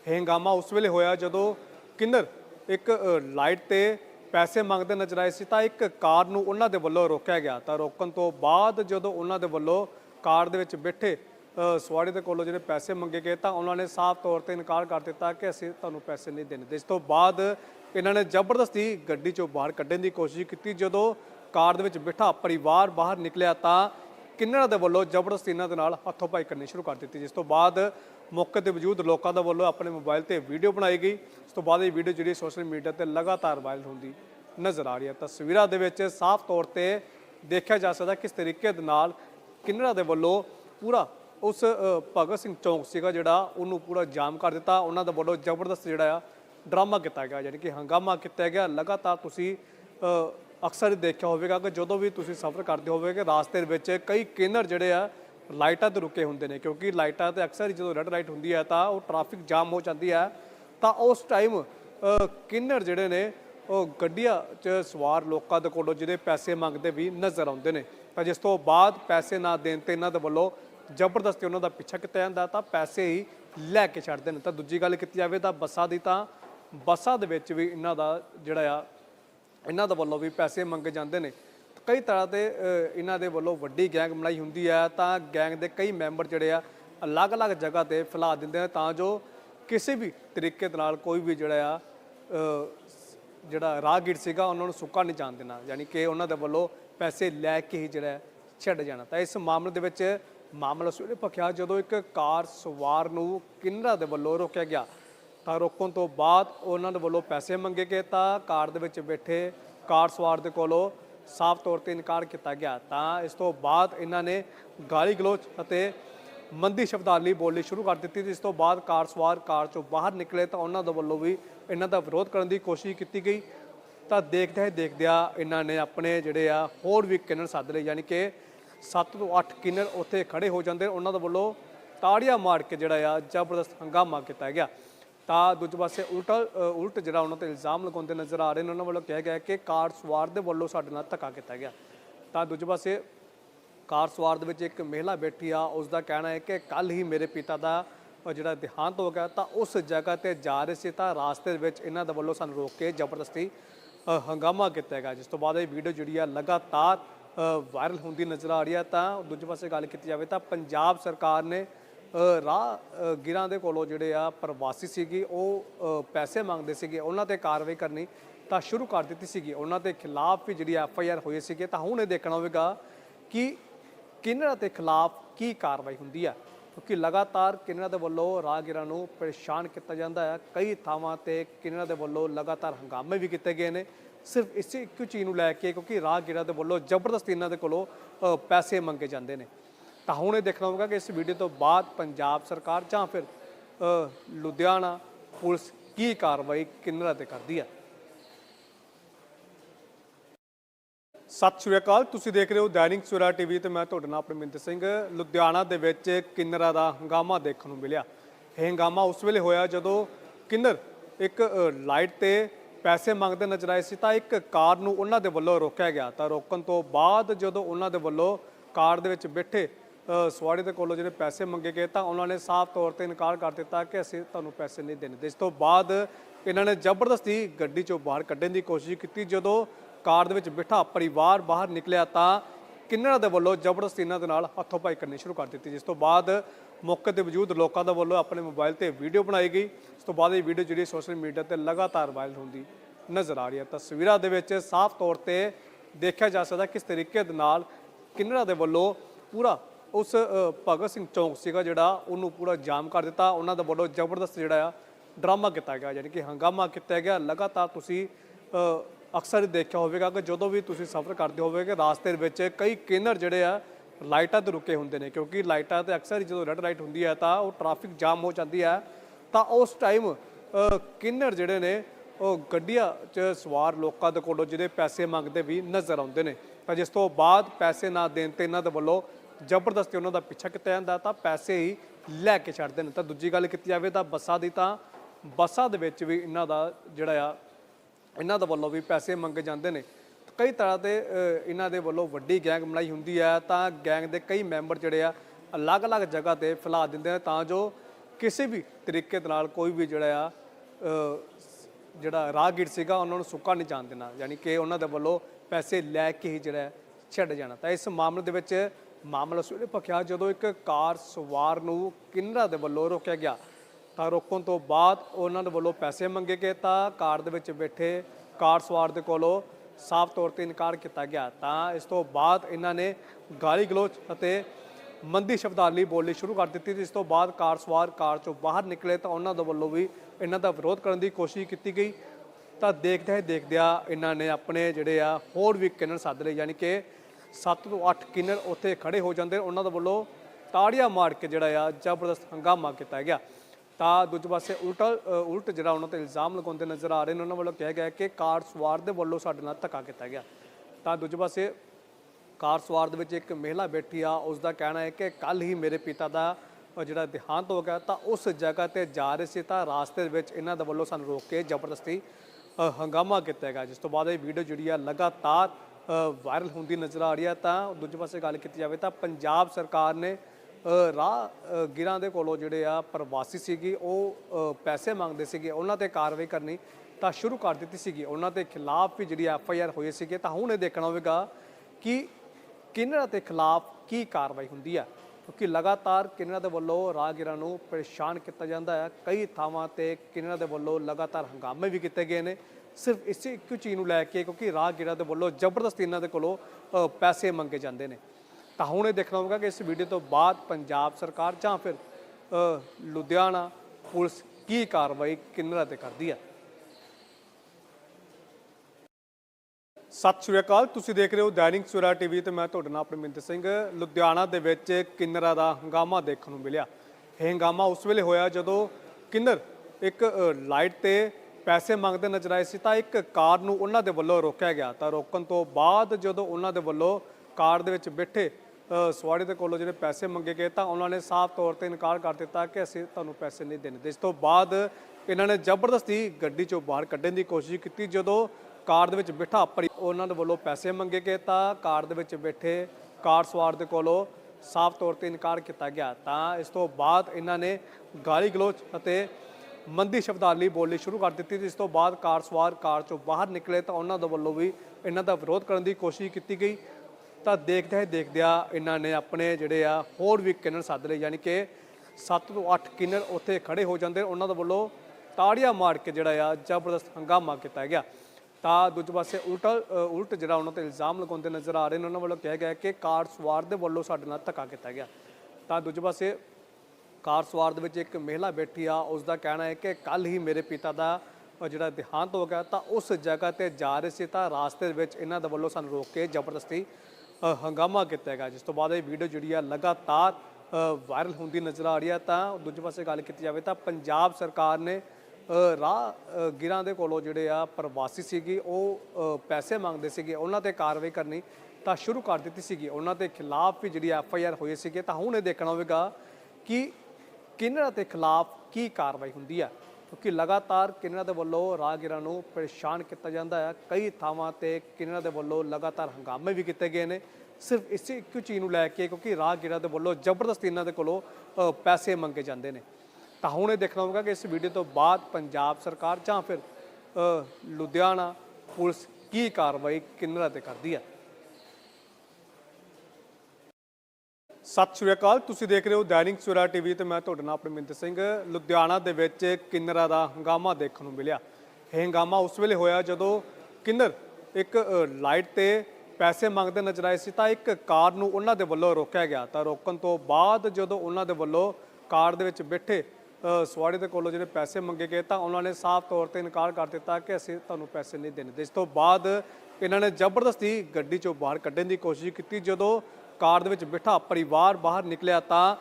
ਇਹ ਹੰਗਾਮਾ ਉਸ ਵੇਲੇ ਹੋਇਆ ਜਦੋਂ ਕਿੰਨਰ ਇੱਕ ਲਾਈਟ ਤੇ ਪੈਸੇ ਮੰਗਦੇ ਨਜ਼ਰ ਆਏ ਸੀ ਤਾਂ ਇੱਕ ਕਾਰ ਨੂੰ ਉਹਨਾਂ ਦੇ ਵੱਲੋਂ ਰੋਕਿਆ ਗਿਆ। ਤਾਂ ਰੋਕਣ ਤੋਂ ਬਾਅਦ ਜਦੋਂ ਉਹਨਾਂ ਦੇ ਵੱਲੋਂ ਕਾਰ ਦੇ ਵਿੱਚ ਬੈਠੇ ਸਵਾਰੀ ਦੇ ਕੋਲੋਂ ਜਿਹੜੇ ਪੈਸੇ ਮੰਗੇ ਗਏ ਤਾਂ ਉਹਨਾਂ ਨੇ ਸਾਫ਼ ਤੌਰ ਤੇ ਇਨਕਾਰ ਕਰ ਦਿੱਤਾ ਕਿ ਅਸੀਂ ਤੁਹਾਨੂੰ ਪੈਸੇ ਨਹੀਂ ਦੇਣੇ। ਜਿਸ ਤੋਂ ਬਾਅਦ ਇਹਨਾਂ ਨੇ ਜ਼ਬਰਦਸਤੀ ਗੱਡੀ ਚੋਂ ਬਾਹਰ ਕੱਢਣ ਦੀ ਕੋਸ਼ਿਸ਼ ਕੀਤੀ। ਜਦੋਂ ਕਾਰ ਦੇ ਵਿੱਚ ਬਿਠਾ ਪਰਿਵਾਰ ਬਾਹਰ ਨਿਕਲਿਆ ਤਾਂ ਕਿੰਨਰਾਂ ਦੇ ਵੱਲੋਂ ਜ਼ਬਰਦਸਤੀ ਇਹਨਾਂ ਦੇ ਨਾਲ ਹੱਥੋਂ ਪਾਈ ਕਰਨੀ ਸ਼ੁਰੂ ਕਰ ਦਿੱਤੀ। ਜਿਸ ਤੋਂ ਬਾਅਦ ਮੌਕੇ ਤੇ ਮੌਜੂਦ ਲੋਕਾਂ ਦੇ ਵੱਲੋਂ ਆਪਣੇ ਮੋਬਾਈਲ ਤੇ ਵੀਡੀਓ ਬਣਾਈ ਗਈ। ਉਸ ਤੋਂ ਬਾਅਦ ਇਹ ਵੀਡੀਓ ਜਿਹੜੀ ਸੋਸ਼ਲ ਮੀਡੀਆ ਤੇ ਲਗਾਤਾਰ ਵਾਇਰਲ ਹੁੰਦੀ ਨਜ਼ਰ ਆ ਰਹੀ ਹੈ। ਤਸਵੀਰਾਂ ਦੇ ਵਿੱਚ ਸਾਫ਼ ਤੌਰ ਤੇ ਦੇਖਿਆ ਜਾ ਸਕਦਾ ਕਿਸ ਤਰੀਕੇ ਦੇ ਨਾਲ ਕਿੰਨਰਾਂ ਦੇ ਵੱਲੋਂ ਪੂਰਾ ਉਸ ਭਗਤ ਸਿੰਘ ਚੌਂਕ ਸੀਗਾ ਜਿਹੜਾ ਉਹਨੂੰ ਪੂਰਾ ਜਾਮ ਕਰ ਦਿੱਤਾ। ਉਹਨਾਂ ਦੇ ਵੱਲੋਂ ਜ਼ਬਰਦਸਤ ਜਿਹੜਾ ਆ ਡਰਾਮਾ ਕੀਤਾ ਗਿਆ, ਯਾਨੀ ਕਿ ਹੰਗਾਮਾ ਕੀਤਾ ਗਿਆ। ਲਗਾਤਾਰ ਤੁਸੀਂ ਅਕਸਰ ਦੇਖਿਆ ਹੋਵੇਗਾ ਕਿ ਜਦੋਂ ਵੀ ਤੁਸੀਂ ਸਫ਼ਰ ਕਰਦੇ ਹੋਵੇਗੇ, ਰਾਸਤੇ ਦੇ ਵਿੱਚ ਕਈ ਕੇਨਰ ਜਿਹੜੇ ਆ ਲਾਈਟਾਂ ਤੇ ਰੁਕੇ ਹੁੰਦੇ ਨੇ, ਕਿਉਂਕਿ ਲਾਈਟਾਂ ਤੇ ਅਕਸਰ ਹੀ ਜਦੋਂ ਰੈੱਡ ਲਾਈਟ ਹੁੰਦੀ ਹੈ ਤਾਂ ਉਹ ਟ੍ਰੈਫਿਕ ਜਾਮ ਹੋ ਜਾਂਦੀ ਹੈ। ਤਾਂ ਉਸ ਟਾਈਮ ਕਿੰਨਰ ਜਿਹੜੇ ਨੇ, ਉਹ ਗੱਡੀਆਂ 'ਚ ਸਵਾਰ ਲੋਕਾਂ ਦੇ ਕੋਲੋਂ ਜਿਹੜੇ ਪੈਸੇ ਮੰਗਦੇ ਵੀ ਨਜ਼ਰ ਆਉਂਦੇ ਨੇ। ਤਾਂ ਜਿਸ ਤੋਂ ਬਾਅਦ ਪੈਸੇ ਨਾ ਦੇਣ ਤੇ ਇਹਨਾਂ ਦੇ ਵੱਲੋਂ ਜ਼ਬਰਦਸਤੀ ਉਹਨਾਂ ਦਾ ਪਿੱਛਾ ਕੀਤਾ ਜਾਂਦਾ, ਤਾਂ ਪੈਸੇ ਹੀ ਲੈ ਕੇ ਛੱਡਦੇ ਨੇ। ਤਾਂ ਦੂਜੀ ਗੱਲ ਕੀਤੀ ਜਾਵੇ ਤਾਂ ਬੱਸਾਂ ਦੀ ਤਾਂ ਬੱਸਾਂ ਦੇ ਵਿੱਚ ਵੀ ਇਹਨਾਂ ਦਾ ਜਿਹੜਾ ਆ, ਇਹਨਾਂ ਦੇ ਵੱਲੋਂ ਵੀ ਪੈਸੇ ਮੰਗੇ ਜਾਂਦੇ ਨੇ। ਕਈ ਤਰ੍ਹਾਂ ਦੇ ਇਹਨਾਂ ਦੇ ਵੱਲੋਂ ਵੱਡੀ ਗੈਂਗ ਬਣਾਈ ਹੁੰਦੀ ਹੈ ਤਾਂ ਗੈਂਗ ਦੇ ਕਈ ਮੈਂਬਰ ਜਿਹੜੇ ਆ, ਅਲੱਗ-ਅਲੱਗ ਜਗ੍ਹਾ ਤੇ ਫੈਲਾ ਦਿੰਦੇ ਆ, ਤਾਂ ਜੋ ਕਿਸੇ ਵੀ ਤਰੀਕੇ ਦੇ ਨਾਲ ਕੋਈ ਵੀ ਜਿਹੜਾ ਆ ਜਿਹੜਾ ਰਾਹਗੀਰ ਸੀਗਾ, ਉਹਨਾਂ ਨੂੰ ਸੁੱਕਾ ਨਹੀਂ ਜਾਣ ਦੇਣਾ, ਯਾਨੀ ਕਿ ਉਹਨਾਂ ਦੇ ਵੱਲੋਂ ਪੈਸੇ ਲੈ ਕੇ ਹੀ ਜਿਹੜਾ ਛੱਡ ਜਾਣਾ। ਤਾਂ ਇਸ ਮਾਮਲੇ ਦੇ ਵਿੱਚ ਮਾਮਲਾ ਸਵੇਰੇ ਭਖਿਆ, ਜਦੋਂ ਇੱਕ ਕਾਰ ਸਵਾਰ ਨੂੰ ਕਿੰਨਰਾ ਦੇ ਵੱਲੋਂ ਰੋਕਿਆ ਗਿਆ। ਤਾਂ ਰੋਕਣ ਤੋਂ ਬਾਅਦ ਉਹਨਾਂ ਦੇ ਵੱਲੋਂ ਪੈਸੇ ਮੰਗੇ ਗਏ, ਤਾਂ ਕਾਰ ਦੇ ਵਿੱਚ ਬੈਠੇ ਕਾਰ ਸਵਾਰ ਦੇ ਕੋਲੋਂ ਸਾਫ਼ ਤੌਰ ਤੇ ਇਨਕਾਰ ਕੀਤਾ ਗਿਆ, ਤਾਂ ਇਸ ਤੋਂ ਬਾਅਦ ਇਹਨਾਂ ਨੇ ਗਾਲੀ ਗਲੋਚ ਅਤੇ ਮੰਦੀ ਸ਼ਬਦਾਵਲੀ ਬੋਲਣੀ ਸ਼ੁਰੂ ਕਰ ਦਿੱਤੀ ਤੇ ਇਸ ਤੋਂ ਬਾਅਦ ਕਾਰ ਸਵਾਰ ਕਾਰ ਚੋਂ ਬਾਹਰ ਨਿਕਲੇ ਤਾਂ ਉਹਨਾਂ ਦੇ ਵੱਲੋਂ ਵੀ ਇਹਨਾਂ ਦਾ ਵਿਰੋਧ ਕਰਨ ਦੀ ਕੋਸ਼ਿਸ਼ ਕੀਤੀ ਗਈ। ਤਾਂ ਦੇਖਦੇ ਹੀ ਦੇਖਦਿਆਂ ਇਹਨਾਂ ਨੇ ਆਪਣੇ ਜਿਹੜੇ ਆ ਹੋਰ ਵੀ ਕਿਨਰ ਸੱਦ ਲਏ, ਯਾਨੀ ਕਿ 7 ਤੋਂ 8 ਕਿਨਰ ਉੱਥੇ ਖੜੇ ਹੋ ਜਾਂਦੇ। ਉਹਨਾਂ ਦੇ ਵੱਲੋਂ ਤਾੜੀਆਂ ਮਾਰ ਕੇ ਜਿਹੜਾ ਆ ਜ਼ਬਰਦਸਤ ਹੰਗਾਮਾ ਕੀਤਾ ਗਿਆ। ਤਾਂ ਦੂਜੇ ਪਾਸੇ ਉਲਟਾ ਉਲਟ ਜਿਹੜਾ ਉਹਨਾਂ ਤੇ ਇਲਜ਼ਾਮ ਲਗਾਉਂਦੇ ਨਜ਼ਰ ਆ ਰਹੇ ਨੇ, ਉਹਨਾਂ ਵੱਲੋਂ ਕਿਹਾ ਗਿਆ ਕਿ ਕਾਰ ਸਵਾਰ ਦੇ ਵੱਲੋਂ ਸਾਡੇ ਨਾਲ ਧੱਕਾ ਕੀਤਾ ਗਿਆ। ਤਾਂ ਦੂਜੇ ਪਾਸੇ ਕਾਰ ਸਵਾਰ ਦੇ ਵਿੱਚ ਇੱਕ ਮਹਿਲਾ ਬੈਠੀ ਆ ਉਸ ਦਾ ਕਹਿਣਾ ਹੈ ਕਿ ਕੱਲ ਹੀ ਮੇਰੇ ਪਿਤਾ ਦਾ ਜਿਹੜਾ ਦੇਹਾਂਤ ਹੋ ਗਿਆ, ਤਾਂ ਉਸ ਜਗ੍ਹਾ ਤੇ ਜਾ ਰਹੇ ਸੀ, ਤਾਂ ਰਾਸਤੇ ਦੇ ਵਿੱਚ ਇਹਨਾਂ ਦੇ ਵੱਲੋਂ ਸਾਨੂੰ ਰੋਕ ਕੇ ਜ਼ਬਰਦਸਤੀ ਹੰਗਾਮਾ ਕੀਤਾ ਗਿਆ, ਜਿਸ ਤੋਂ ਬਾਅਦ ਇਹ ਵੀਡੀਓ ਜਿਹੜੀ ਆ ਲਗਾਤਾਰ ਵਾਇਰਲ ਹੁੰਦੀ ਨਜ਼ਰ ਆ ਰਹੀ ਹੈ ਤਾਂ ਦੂਜੇ ਪਾਸੇ ਗੱਲ ਕੀਤੀ ਜਾਵੇ ਤਾਂ ਪੰਜਾਬ ਸਰਕਾਰ ਨੇ ਰਾਹ ਗਿਰਾਂ ਦੇ ਕੋਲੋਂ ਜਿਹੜੇ ਆ ਪ੍ਰਵਾਸੀ ਸੀਗੇ, ਉਹ ਪੈਸੇ ਮੰਗਦੇ ਸੀਗੇ, ਉਹਨਾਂ ਤੇ ਕਾਰਵਾਈ ਕਰਨੀ ਤਾਂ ਸ਼ੁਰੂ ਕਰ ਦਿੱਤੀ ਸੀਗੀ। ਉਹਨਾਂ ਦੇ ਖਿਲਾਫ ਵੀ ਜਿਹੜੀ ਐਫ ਆਈ ਆਰ ਹੋਈ ਸੀਗੀ, ਤਾਂ ਹੁਣ ਇਹ ਦੇਖਣਾ ਹੋਵੇਗਾ ਕਿ ਕਿਹਨਾਂ ਦੇ ਖਿਲਾਫ ਕੀ ਕਾਰਵਾਈ ਹੁੰਦੀ ਹੈ ਕਿਉਂਕਿ ਲਗਾਤਾਰ ਕਿਹਨਾਂ ਦੇ ਵੱਲੋਂ ਰਾਹਗੀਰਾਂ ਨੂੰ ਪਰੇਸ਼ਾਨ ਕੀਤਾ ਜਾਂਦਾ ਹੈ ਕਈ ਥਾਵਾਂ ਤੇ ਕਿਹਨਾਂ ਦੇ ਵੱਲੋਂ ਲਗਾਤਾਰ ਹੰਗਾਮੇ ਵੀ ਕੀਤੇ ਗਏ ਨੇ। ਸਿਰਫ ਇਸੇ ਇੱਕ ਚੀਜ਼ ਨੂੰ ਲੈ ਕੇ, ਕਿਉਂਕਿ ਰਾਹਗੀਰਾਂ ਦੇ ਵੱਲੋਂ ਜ਼ਬਰਦਸਤੀ ਇਹਨਾਂ ਦੇ ਕੋਲੋਂ ਪੈਸੇ ਮੰਗੇ ਜਾਂਦੇ ਨੇ। ਤਾਂ ਹੁਣ ਇਹ ਦੇਖਣਾ ਹੋਵੇਗਾ ਕਿ ਇਸ ਵੀਡੀਓ ਤੋਂ ਬਾਅਦ ਪੰਜਾਬ ਸਰਕਾਰ ਜਾਂ ਫਿਰ ਲੁਧਿਆਣਾ ਪੁਲਿਸ ਕੀ ਕਾਰਵਾਈ ਕਿੰਨਰਾਂ ਤੇ ਕਰਦੀ ਹੈ ਸਤਿ ਸ਼੍ਰੀ ਅਕਾਲ, ਤੁਸੀਂ ਦੇਖ ਰਹੇ ਹੋ ਦੈਨਿਕ ਸਵੇਰਾ ਟੀਵੀ ਤੇ ਮੈਂ ਤੁਹਾਡੇ ਨਾਲ ਪਰਮਿੰਦਰ ਸਿੰਘ। ਲੁਧਿਆਣਾ ਦੇ ਵਿੱਚ ਕਿੰਨਰਾਂ ਦਾ ਹੰਗਾਮਾ ਦੇਖਣ ਨੂੰ ਮਿਲਿਆ। ਇਹ ਹੰਗਾਮਾ ਉਸ ਵੇਲੇ ਹੋਇਆ ਜਦੋਂ ਕਿੰਨਰ ਇੱਕ ਲਾਈਟ ਤੇ ਪੈਸੇ ਮੰਗਦੇ ਨਜ਼ਰ ਆਏ ਸੀ ਤਾਂ ਇੱਕ ਕਾਰ ਨੂੰ ਉਹਨਾਂ ਦੇ ਵੱਲੋਂ ਰੋਕਿਆ ਗਿਆ। ਤਾਂ ਰੋਕਣ ਤੋਂ ਬਾਅਦ ਜਦੋਂ ਉਹਨਾਂ ਦੇ ਵੱਲੋਂ ਕਾਰ ਦੇ ਵਿੱਚ ਬੈਠੇ ਸਵਾਰੀ ਦੇ ਕੋਲੋਂ ਜਿਹੜੇ ਪੈਸੇ ਮੰਗੇ ਗਏ ਤਾਂ ਉਹਨਾਂ ਨੇ ਸਾਫ਼ ਤੌਰ ਤੇ ਇਨਕਾਰ ਕਰ ਦਿੱਤਾ ਕਿ ਅਸੀਂ ਤੁਹਾਨੂੰ ਪੈਸੇ ਨਹੀਂ ਦੇਣੇ। ਜਿਸ ਤੋਂ ਬਾਅਦ ਇਹਨਾਂ ਨੇ ਜ਼ਬਰਦਸਤੀ ਗੱਡੀ ਚੋਂ ਬਾਹਰ ਕੱਢਣ ਦੀ ਕੋਸ਼ਿਸ਼ ਕੀਤੀ। ਜਦੋਂ ਕਾਰ ਦੇ ਵਿੱਚ ਬਿਠਾ ਪਰਿਵਾਰ ਬਾਹਰ ਨਿਕਲਿਆ ਤਾਂ ਕਿੰਨਰਾਂ ਦੇ ਵੱਲੋਂ ਜ਼ਬਰਦਸਤੀ ਇਹਨਾਂ ਦੇ ਨਾਲ ਹੱਥੋਂ ਪਾਈ ਕਰਨੀ ਸ਼ੁਰੂ ਕਰ ਦਿੱਤੀ। ਜਿਸ ਤੋਂ ਬਾਅਦ ਮੌਕੇ ਤੇ ਵਜੂਦ ਲੋਕਾਂ ਦੇ ਵੱਲੋਂ ਆਪਣੇ ਮੋਬਾਈਲ ਤੇ ਵੀਡੀਓ ਬਣਾਈ ਗਈ। ਇਸ ਤੋਂ ਬਾਅਦ ਇਹ ਵੀਡੀਓ ਜਿਹੜੀ ਸੋਸ਼ਲ ਮੀਡੀਆ ਤੇ ਲਗਾਤਾਰ ਵਾਇਰਲ ਹੁੰਦੀ ਨਜ਼ਰ ਆ ਰਹੀ ਹੈ। ਤਸਵੀਰਾਂ ਦੇ ਵਿੱਚ ਸਾਫ਼ ਤੌਰ ਤੇ ਦੇਖਿਆ ਜਾ ਸਕਦਾ ਕਿਸ ਤਰੀਕੇ ਦੇ ਨਾਲ ਕਿੰਨਰਾਂ ਦੇ ਵੱਲੋਂ ਪੂਰਾ ਉਸ ਭਗਤ ਸਿੰਘ ਚੌਂਕ ਸੀਗਾ ਜਿਹੜਾ, ਉਹਨੂੰ ਪੂਰਾ ਜਾਮ ਕਰ ਦਿੱਤਾ। ਉਹਨਾਂ ਦੇ ਵੱਲੋਂ ਜ਼ਬਰਦਸਤ ਜਿਹੜਾ ਆ, ਡਰਾਮਾ ਕੀਤਾ ਗਿਆ, ਯਾਨੀ ਕਿ ਹੰਗਾਮਾ ਕੀਤਾ ਗਿਆ। ਲਗਾਤਾਰ ਤੁਸੀਂ ਅਕਸਰ ਹੀ ਦੇਖਿਆ ਹੋਵੇਗਾ ਕਿ ਜਦੋਂ ਵੀ ਤੁਸੀਂ ਸਫ਼ਰ ਕਰਦੇ ਹੋਵੇਗੇ, ਰਾਸਤੇ ਦੇ ਵਿੱਚ ਕਈ ਕੇਨਰ ਜਿਹੜੇ ਆ, ਲਾਈਟਾਂ ਤੇ ਰੁਕੇ ਹੁੰਦੇ ਨੇ, ਕਿਉਂਕਿ ਲਾਈਟਾਂ ਤੇ ਅਕਸਰ ਹੀ ਜਦੋਂ ਰੈੱਡ ਲਾਈਟ ਹੁੰਦੀ ਹੈ ਤਾਂ ਉਹ ਟ੍ਰੈਫਿਕ ਜਾਮ ਹੋ ਜਾਂਦੀ ਹੈ। ਤਾਂ ਉਸ ਟਾਈਮ ਕਿੰਨਰ ਜਿਹੜੇ ਨੇ, ਉਹ ਗੱਡੀਆਂ 'ਚ ਸਵਾਰ ਲੋਕਾਂ ਦੇ ਕੋਲੋਂ ਜਿਹੜੇ ਪੈਸੇ ਮੰਗਦੇ ਵੀ ਨਜ਼ਰ ਆਉਂਦੇ ਨੇ। ਤਾਂ ਜਿਸ ਤੋਂ ਬਾਅਦ ਪੈਸੇ ਨਾ ਦੇਣ ਤੇ ਇਹਨਾਂ ਦੇ ਵੱਲੋਂ ਜ਼ਬਰਦਸਤੀ ਉਹਨਾਂ ਦਾ ਪਿੱਛਾ ਕੀਤਾ ਜਾਂਦਾ, ਤਾਂ ਪੈਸੇ ਹੀ ਲੈ ਕੇ ਛੱਡਦੇ ਨੇ। ਤਾਂ ਦੂਜੀ ਗੱਲ ਕੀਤੀ ਜਾਵੇ ਤਾਂ ਬੱਸਾਂ ਦੀ ਤਾਂ ਬੱਸਾਂ ਦੇ ਵਿੱਚ ਵੀ ਇਹਨਾਂ ਦਾ ਜਿਹੜਾ ਆ, ਇਹਨਾਂ ਦੇ ਵੱਲੋਂ ਵੀ ਪੈਸੇ ਮੰਗੇ ਜਾਂਦੇ ਨੇ। ਕਈ ਤਰ੍ਹਾਂ ਦੇ ਇਹਨਾਂ ਦੇ ਵੱਲੋਂ ਵੱਡੀ ਗੈਂਗ ਬਣਾਈ ਹੁੰਦੀ ਹੈ, ਤਾਂ ਗੈਂਗ ਦੇ ਕਈ ਮੈਂਬਰ ਜਿਹੜੇ ਆ, ਅਲੱਗ-ਅਲੱਗ ਜਗ੍ਹਾ ਤੇ ਫੈਲਾ ਦਿੰਦੇ ਨੇ, ਤਾਂ ਜੋ ਕਿਸੇ ਵੀ ਤਰੀਕੇ ਦੇ ਨਾਲ ਕੋਈ ਵੀ ਜਿਹੜਾ ਆ ਜਿਹੜਾ ਰਾਹਗੀਰ ਸੀਗਾ, ਉਹਨਾਂ ਨੂੰ ਸੁੱਕਾ ਨਹੀਂ ਜਾਣ ਦੇਣਾ। ਯਾਨੀ ਕਿ ਉਹਨਾਂ ਦੇ ਵੱਲੋਂ ਪੈਸੇ ਲੈ ਕੇ ਹੀ ਜਿਹੜਾ ਛੱਡ ਜਾਣਾ। ਤਾਂ ਇਸ ਮਾਮਲੇ ਦੇ ਵਿੱਚ ਮਾਮਲਾ ਸਵੇਰੇ ਭਖਿਆ ਜਦੋਂ ਇੱਕ ਕਾਰ ਸਵਾਰ ਨੂੰ ਕਿੰਨਰਾ ਦੇ ਵੱਲੋਂ ਰੋਕਿਆ ਗਿਆ। ਤਾਂ ਰੋਕਣ ਤੋਂ ਬਾਅਦ ਉਹਨਾਂ ਦੇ ਵੱਲੋਂ ਪੈਸੇ ਮੰਗੇ ਗਏ ਤਾਂ ਕਾਰ ਦੇ ਵਿੱਚ ਬੈਠੇ ਕਾਰ ਸਵਾਰ ਦੇ ਕੋਲੋਂ ਸਾਫ਼ ਤੌਰ ਤੇ ਇਨਕਾਰ ਕੀਤਾ ਗਿਆ। ਤਾਂ ਇਸ ਤੋਂ ਬਾਅਦ ਇਹਨਾਂ ਨੇ ਗਾਲੀ ਗਲੋਚ ਅਤੇ ਮੰਦੀ ਸ਼ਬਦਾਵਲੀ ਬੋਲਣੀ ਸ਼ੁਰੂ ਕਰ ਦਿੱਤੀ ਜਿਸ ਤੋਂ ਬਾਅਦ ਕਾਰ ਸਵਾਰ ਕਾਰ ਚੋਂ ਬਾਹਰ ਨਿਕਲੇ ਤਾਂ ਉਹਨਾਂ ਦੇ ਵੱਲੋਂ ਵੀ ਇਹਨਾਂ ਦਾ ਵਿਰੋਧ ਕਰਨ ਦੀ ਕੋਸ਼ਿਸ਼ ਕੀਤੀ ਗਈ। ਤਾਂ ਦੇਖਦੇ ਹੀ ਦੇਖਦਿਆਂ ਇਹਨਾਂ ਨੇ ਆਪਣੇ ਜਿਹੜੇ ਆ ਹੋਰ ਵੀ ਕਿੰਨਰ ਸੱਦ ਲਏ, ਯਾਨੀ ਕਿ 7 ਤੋਂ 8 ਕਿੰਨਰ ਉੱਥੇ ਖੜੇ ਹੋ ਜਾਂਦੇ ਨੇ। ਉਹਨਾਂ ਦੇ ਵੱਲੋਂ ਤਾੜੀਆਂ ਮਾਰ ਕੇ ਜਿਹੜਾ ਆ ਜ਼ਬਰਦਸਤ ਹੰਗਾਮਾ ਕੀਤਾ ਗਿਆ। ਤਾਂ ਦੂਜੇ ਪਾਸੇ ਉਲਟਾ ਉਲਟ ਜਿਹੜਾ ਉਹਨਾਂ ਤੇ ਇਲਜ਼ਾਮ ਲਗਾਉਂਦੇ ਨਜ਼ਰ ਆ ਰਹੇ ਨੇ। ਉਹਨਾਂ ਵੱਲੋਂ ਕਿਹਾ ਗਿਆ ਕਿ ਕਾਰ ਸਵਾਰ ਦੇ ਵੱਲੋਂ ਸਾਡੇ ਨਾਲ ਧੱਕਾ ਕੀਤਾ ਗਿਆ। ਤਾਂ ਦੂਜੇ ਪਾਸੇ ਕਾਰ ਸਵਾਰ ਦੇ ਵਿੱਚ ਇੱਕ ਮਹਿਲਾ ਬੈਠੀ ਆ। ਉਸ ਦਾ ਕਹਿਣਾ ਹੈ ਕਿ ਕੱਲ ਹੀ ਮੇਰੇ ਪਿਤਾ ਦਾ ਜਿਹੜਾ ਦੇਹਾਂਤ ਹੋ ਗਿਆ, ਤਾਂ ਉਸ ਜਗ੍ਹਾ ਤੇ ਜਾ ਰਹੇ ਸੀ। ਤਾਂ ਰਾਸਤੇ ਦੇ ਵਿੱਚ ਇਹਨਾਂ ਦੇ ਵੱਲੋਂ ਸਾਨੂੰ ਰੋਕ ਕੇ ਜ਼ਬਰਦਸਤੀ ਹੰਗਾਮਾ ਕੀਤਾ ਗਿਆ। ਜਿਸ ਤੋਂ ਬਾਅਦ ਇਹ ਵੀਡੀਓ ਜਿਹੜੀ ਆ ਲਗਾਤਾਰ ਵਾਇਰਲ ਹੁੰਦੀ ਨਜ਼ਰ ਆ ਰਹੀ ਹੈ, ਤਾਂ ਦੂਜੇ ਪਾਸੇ ਗੱਲ ਕੀਤੀ ਜਾਵੇ ਤਾਂ ਪੰਜਾਬ ਸਰਕਾਰ ਨੇ ਰਾਹ ਗਿਰਾਂ ਦੇ ਕੋਲੋਂ ਜਿਹੜੇ ਆ ਪ੍ਰਵਾਸੀ ਸੀਗੀ, ਉਹ ਪੈਸੇ ਮੰਗਦੇ ਸੀਗੇ, ਉਹਨਾਂ ਤੇ ਕਾਰਵਾਈ ਕਰਨੀ ਤਾਂ ਸ਼ੁਰੂ ਕਰ ਦਿੱਤੀ ਸੀਗੀ। ਉਹਨਾਂ ਦੇ ਖਿਲਾਫ ਵੀ ਜਿਹੜੀ ਐਫ ਆਈ ਆਰ ਹੋਈ ਸੀਗੀ, ਤਾਂ ਹੁਣ ਇਹ ਦੇਖਣਾ ਹੋਵੇਗਾ ਕਿ ਕਿੰਨਰਾਂ ਦੇ ਖਿਲਾਫ ਕੀ ਕਾਰਵਾਈ ਹੁੰਦੀ ਹੈ, ਕਿਉਂਕਿ ਲਗਾਤਾਰ ਕਿੰਨਰਾਂ ਦੇ ਵੱਲੋਂ ਰਾਹਗੀਰਾਂ ਨੂੰ ਪਰੇਸ਼ਾਨ ਕੀਤਾ ਜਾਂਦਾ ਹੈ, ਕਈ ਥਾਵਾਂ ਤੇ ਕਿੰਨਰਾਂ ਦੇ ਵੱਲੋਂ ਲਗਾਤਾਰ ਹੰਗਾਮੇ ਵੀ ਕੀਤੇ ਗਏ ਨੇ। ਸਿਰਫ ਇਸੇ ਇੱਕੋ ਚੀਜ਼ ਨੂੰ ਲੈ ਕੇ ਕਿਉਂਕਿ ਰਾਹਗੀਰਾਂ ਦੇ ਵੱਲੋਂ ਜ਼ਬਰਦਸਤੀ ਇਹਨਾਂ ਦੇ ਕੋਲੋਂ ਅ, ਪੈਸੇ ਮੰਗੇ ਜਾਂਦੇ ਨੇ। ਤਾਂ ਹੁਣ ਇਹ ਦੇਖਣਾ ਹੋਵੇਗਾ ਕਿ ਇਸ ਵੀਡੀਓ ਤੋਂ ਬਾਅਦ ਪੰਜਾਬ ਸਰਕਾਰ ਜਾਂ ਫਿਰ ਅ, ਲੁਧਿਆਣਾ ਪੁਲਿਸ ਕੀ ਕਾਰਵਾਈ ਕਿੰਨਰਾਂ ਤੇ ਕਰਦੀ ਹੈ। ਸਤਿ ਸ਼੍ਰੀ ਅਕਾਲ ਤੁਸੀਂ ਦੇਖ ਰਹੇ ਹੋ ਦੈਨਿਕ ਸਵੇਰਾ ਟੀਵੀ ਤੇ ਮੈਂ ਤੁਹਾਡੇ ਨਾਲ ਪਰਮਿੰਦਰ ਸਿੰਘ। ਲੁਧਿਆਣਾ ਦੇ ਵਿੱਚ ਕਿੰਨਰਾਂ ਦਾ ਹੰਗਾਮਾ ਦੇਖਣ ਨੂੰ ਮਿਲਿਆ। ਇਹ ਹੰਗਾਮਾ ਉਸ ਵੇਲੇ ਹੋਇਆ ਜਦੋਂ ਕਿੰਨਰ ਇੱਕ ਅ, ਲਾਈਟ ਤੇ ਪੈਸੇ ਮੰਗਦੇ ਨਜ਼ਰ ਆਏ ਸੀ ਤਾਂ ਇੱਕ ਕਾਰ ਨੂੰ ਉਹਨਾਂ ਦੇ ਵੱਲੋਂ ਰੋਕਿਆ ਗਿਆ। ਤਾਂ ਰੋਕਣ ਤੋਂ ਬਾਅਦ ਜਦੋਂ ਉਹਨਾਂ ਦੇ ਵੱਲੋਂ ਕਾਰ ਦੇ ਵਿੱਚ ਬੈਠੇ ਸਵਾਰੀ ਦੇ ਕੋਲੋਂ ਜਿਹੜੇ ਪੈਸੇ ਮੰਗੇ ਗਏ ਤਾਂ ਉਹਨਾਂ ਨੇ ਸਾਫ਼ ਤੌਰ ਤੇ ਇਨਕਾਰ ਕਰ ਦਿੱਤਾ ਕਿ ਅਸੀਂ ਤੁਹਾਨੂੰ ਪੈਸੇ ਨਹੀਂ ਦੇਣੇ। ਇਸ ਤੋਂ ਬਾਅਦ ਇਹਨਾਂ ਨੇ ਜ਼ਬਰਦਸਤੀ ਗੱਡੀ ਚੋਂ ਬਾਹਰ ਕੱਢਣ ਦੀ ਕੋਸ਼ਿਸ਼ ਕੀਤੀ। ਜਦੋਂ ਕਾਰ ਦੇ ਵਿੱਚ ਬਿਠਾ ਪਰ ਉਹਨਾਂ ਦੇ ਵੱਲੋਂ ਪੈਸੇ ਮੰਗੇ ਗਏ ਤਾਂ ਕਾਰ ਦੇ ਵਿੱਚ ਬੈਠੇ ਕਾਰ ਸਵਾਰ ਦੇ ਕੋਲੋਂ ਸਾਫ਼ ਤੌਰ ਤੇ ਇਨਕਾਰ ਕੀਤਾ ਗਿਆ। ਤਾਂ ਇਸ ਤੋਂ ਬਾਅਦ ਇਹਨਾਂ ਨੇ ਗਾਲੀ ਗਲੋਚ ਅਤੇ ਮੰਦੀ ਸ਼ਬਦਾਵਲੀ ਬੋਲਣੀ ਸ਼ੁਰੂ ਕਰ ਦਿੱਤੀ ਜਿਸ ਤੋਂ ਬਾਅਦ ਕਾਰ ਸਵਾਰ ਕਾਰ ਚੋਂ ਬਾਹਰ ਨਿਕਲੇ ਤਾਂ ਉਹਨਾਂ ਦੇ ਵੱਲੋਂ ਵੀ ਇਹਨਾਂ ਦਾ ਵਿਰੋਧ ਕਰਨ ਦੀ ਕੋਸ਼ਿਸ਼ ਕੀਤੀ ਗਈ। ਤਾਂ ਦੇਖਦੇ ਹੀ ਦੇਖਦਿਆਂ ਇਹਨਾਂ ਨੇ ਆਪਣੇ ਜਿਹੜੇ ਆ ਹੋਰ ਵੀ ਕਿਨਰ ਸੱਦ ਲਏ, ਯਾਨੀ ਕਿ 7 ਤੋਂ 8 ਕਿਨਰ ਉੱਥੇ ਖੜੇ ਹੋ ਜਾਂਦੇ ਉਹਨਾਂ ਦੇ ਵੱਲੋਂ ਤਾੜੀਆਂ ਮਾਰ ਕੇ ਜਿਹੜਾ ਆ ਜ਼ਬਰਦਸਤ ਹੰਗਾਮਾ ਕੀਤਾ ਗਿਆ। ਤਾਂ ਦੂਜੇ ਪਾਸੇ ਉਲਟਾ ਉਲਟ ਜਿਹੜਾ ਉਹਨਾਂ ਤੇ ਇਲਜ਼ਾਮ ਲਗਾਉਂਦੇ ਨਜ਼ਰ ਆ ਰਹੇ ਨੇ, ਉਹਨਾਂ ਵੱਲੋਂ ਕਿਹਾ ਗਿਆ ਕਿ ਕਾਰ ਸਵਾਰ ਦੇ ਵੱਲੋਂ ਸਾਡੇ ਨਾਲ ਧੱਕਾ ਕੀਤਾ ਗਿਆ। ਤਾਂ ਦੂਜੇ ਪਾਸੇ ਕਾਰ ਸਵਾਰ ਦੇ ਵਿੱਚ ਇੱਕ ਮਹਿਲਾ ਬੈਠੀ ਆ। ਉਸ ਦਾ ਕਹਿਣਾ ਹੈ ਕਿ ਕੱਲ ਹੀ ਮੇਰੇ ਪਿਤਾ ਦਾ ਜਿਹੜਾ ਦੇਹਾਂਤ ਹੋ ਗਿਆ ਤਾਂ ਉਸ ਜਗ੍ਹਾ ਤੇ ਜਾ ਰਹੇ ਸੀ ਤਾਂ ਰਾਸਤੇ ਦੇ ਵਿੱਚ ਇਹਨਾਂ ਦੇ ਵੱਲੋਂ ਸਾਨੂੰ ਰੋਕ ਕੇ ਜ਼ਬਰਦਸਤੀ ਹੰਗਾਮਾ ਕੀਤਾ ਗਿਆ, ਜਿਸ ਤੋਂ ਬਾਅਦ ਇਹ ਵੀਡੀਓ ਜਿਹੜੀ ਆ ਲਗਾਤਾਰ ਵਾਇਰਲ ਹੁੰਦੀ ਨਜ਼ਰ ਆ ਰਹੀ ਹੈ ਤਾਂ ਦੂਜੇ ਪਾਸੇ ਗੱਲ ਕੀਤੀ ਜਾਵੇ ਤਾਂ ਪੰਜਾਬ ਸਰਕਾਰ ਨੇ ਰਾਹ ਗਿਰਾਂ ਦੇ ਕੋਲੋਂ ਜਿਹੜੇ ਆ ਪ੍ਰਵਾਸੀ ਸੀਗੇ, ਉਹ ਪੈਸੇ ਮੰਗਦੇ ਸੀਗੇ, ਉਹਨਾਂ ਤੇ ਕਾਰਵਾਈ ਕਰਨੀ ਤਾਂ ਸ਼ੁਰੂ ਕਰ ਦਿੱਤੀ ਸੀਗੀ। ਉਹਨਾਂ ਦੇ ਖਿਲਾਫ ਵੀ ਜਿਹੜੀ ਐਫ ਆਈ ਆਰ ਹੋਈ ਸੀਗੀ, ਤਾਂ ਹੁਣ ਇਹ ਦੇਖਣਾ ਹੋਵੇਗਾ ਕਿ ਕਿਹਨਾਂ ਦੇ ਖਿਲਾਫ ਕੀ ਕਾਰਵਾਈ ਹੁੰਦੀ ਹੈ ਕਿਉਂਕਿ ਲਗਾਤਾਰ ਕਿਹਨਾਂ ਦੇ ਵੱਲੋਂ ਰਾਹਗੀਰਾਂ ਨੂੰ ਪਰੇਸ਼ਾਨ ਕੀਤਾ ਜਾਂਦਾ ਹੈ ਕਈ ਥਾਵਾਂ ਤੇ ਕਿਹਨਾਂ ਦੇ ਵੱਲੋਂ ਲਗਾਤਾਰ ਹੰਗਾਮੇ ਵੀ ਕੀਤੇ ਗਏ ਨੇ। ਸਿਰਫ ਇਸੇ ਇੱਕ ਚੀਜ਼ ਨੂੰ ਲੈ ਕੇ, ਕਿਉਂਕਿ ਰਾਹਗੀਰਾਂ ਦੇ ਵੱਲੋਂ ਜ਼ਬਰਦਸਤੀ ਇਹਨਾਂ ਦੇ ਕੋਲੋਂ ਪੈਸੇ ਮੰਗੇ ਜਾਂਦੇ ਨੇ। ਤਾਂ ਹੁਣ ਇਹ ਦੇਖਣਾ ਹੋਵੇਗਾ ਕਿ ਇਸ ਵੀਡੀਓ ਤੋਂ ਬਾਅਦ ਪੰਜਾਬ ਸਰਕਾਰ ਜਾਂ ਫਿਰ ਲੁਧਿਆਣਾ ਪੁਲਿਸ ਕੀ ਕਾਰਵਾਈ ਕਿੰਨਰਾਂ ਤੇ ਕਰਦੀ ਹੈ ਸਤਿ ਸ਼੍ਰੀ ਅਕਾਲ। ਤੁਸੀਂ ਦੇਖ ਰਹੇ ਹੋ ਦੈਨਿਕ ਸਵੇਰਾ ਟੀਵੀ ਤੇ ਮੈਂ ਤੁਹਾਡੇ ਨਾਲ ਪਰਮਿੰਦਰ ਸਿੰਘ। ਲੁਧਿਆਣਾ ਦੇ ਵਿੱਚ ਕਿੰਨਰਾਂ ਦਾ ਹੰਗਾਮਾ ਦੇਖਣ ਨੂੰ ਮਿਲਿਆ। ਇਹ ਹੰਗਾਮਾ ਉਸ ਵੇਲੇ ਹੋਇਆ ਜਦੋਂ ਕਿੰਨਰ ਇੱਕ ਲਾਈਟ ਤੇ ਪੈਸੇ ਮੰਗਦੇ ਨਜ਼ਰ ਆਏ ਸੀ ਤਾਂ ਇੱਕ ਕਾਰ ਨੂੰ ਉਹਨਾਂ ਦੇ ਵੱਲੋਂ ਰੋਕਿਆ ਗਿਆ। ਤਾਂ ਰੋਕਣ ਤੋਂ ਬਾਅਦ ਜਦੋਂ ਉਹਨਾਂ ਦੇ ਵੱਲੋਂ ਕਾਰ ਦੇ ਵਿੱਚ ਬੈਠੇ ਸਵਾਰੀ ਦੇ ਕੋਲੋਂ ਜਿਹੜੇ ਪੈਸੇ ਮੰਗੇ ਗਏ ਤਾਂ ਉਹਨਾਂ ਨੇ ਸਾਫ਼ ਤੌਰ ਤੇ ਇਨਕਾਰ ਕਰ ਦਿੱਤਾ ਕਿ ਅਸੀਂ ਤੁਹਾਨੂੰ ਪੈਸੇ ਨਹੀਂ ਦੇਣੇ। ਇਸ ਤੋਂ ਬਾਅਦ ਇਹਨਾਂ ਨੇ ਜ਼ਬਰਦਸਤੀ ਗੱਡੀ ਚੋਂ ਬਾਹਰ ਕੱਢਣ ਦੀ ਕੋਸ਼ਿਸ਼ ਕੀਤੀ। ਜਦੋਂ ਕਾਰ ਦੇ ਵਿੱਚ ਬੈਠਾ ਪਰਿਵਾਰ ਬਾਹਰ ਨਿਕਲਿਆ ਤਾਂ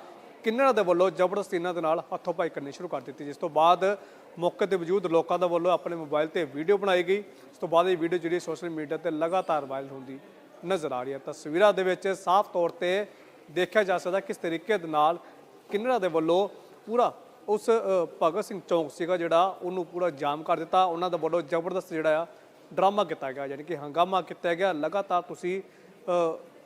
ਕਿੰਨਰਾਂ ਦੇ ਵੱਲੋਂ ਜ਼ਬਰਦਸਤੀ ਇਹਨਾਂ ਦੇ ਨਾਲ ਹੱਥੋਂ ਪਾਈ ਕਰਨੀ ਸ਼ੁਰੂ ਕਰ ਦਿੱਤੀ। ਜਿਸ ਤੋਂ ਬਾਅਦ ਮੌਕੇ ਤੇ ਮੌਜੂਦ ਲੋਕਾਂ ਦੇ ਵੱਲੋਂ ਆਪਣੇ ਮੋਬਾਈਲ ਤੇ ਵੀਡੀਓ ਬਣਾਈ ਗਈ। ਉਸ ਤੋਂ ਬਾਅਦ ਇਹ ਵੀਡੀਓ ਜਿਹੜੀ ਸੋਸ਼ਲ ਮੀਡੀਆ ਤੇ ਲਗਾਤਾਰ ਵਾਇਰਲ ਹੁੰਦੀ ਨਜ਼ਰ ਆ ਰਹੀ ਹੈ। ਤਸਵੀਰਾਂ ਦੇ ਵਿੱਚ ਸਾਫ਼ ਤੌਰ ਤੇ ਦੇਖਿਆ ਜਾ ਸਕਦਾ ਕਿਸ ਤਰੀਕੇ ਦੇ ਨਾਲ ਕਿੰਨਰਾਂ ਦੇ ਵੱਲੋਂ ਪੂਰਾ ਉਸ ਭਗਤ ਸਿੰਘ ਚੌਂਕ ਸੀਗਾ ਜਿਹੜਾ ਉਹਨੂੰ ਪੂਰਾ ਜਾਮ ਕਰ ਦਿੱਤਾ। ਉਹਨਾਂ ਦੇ ਵੱਲੋਂ ਜ਼ਬਰਦਸਤ ਜਿਹੜਾ ਆ ਡਰਾਮਾ ਕੀਤਾ ਗਿਆ, ਯਾਨੀ ਕਿ ਹੰਗਾਮਾ ਕੀਤਾ ਗਿਆ। ਲਗਾਤਾਰ ਤੁਸੀਂ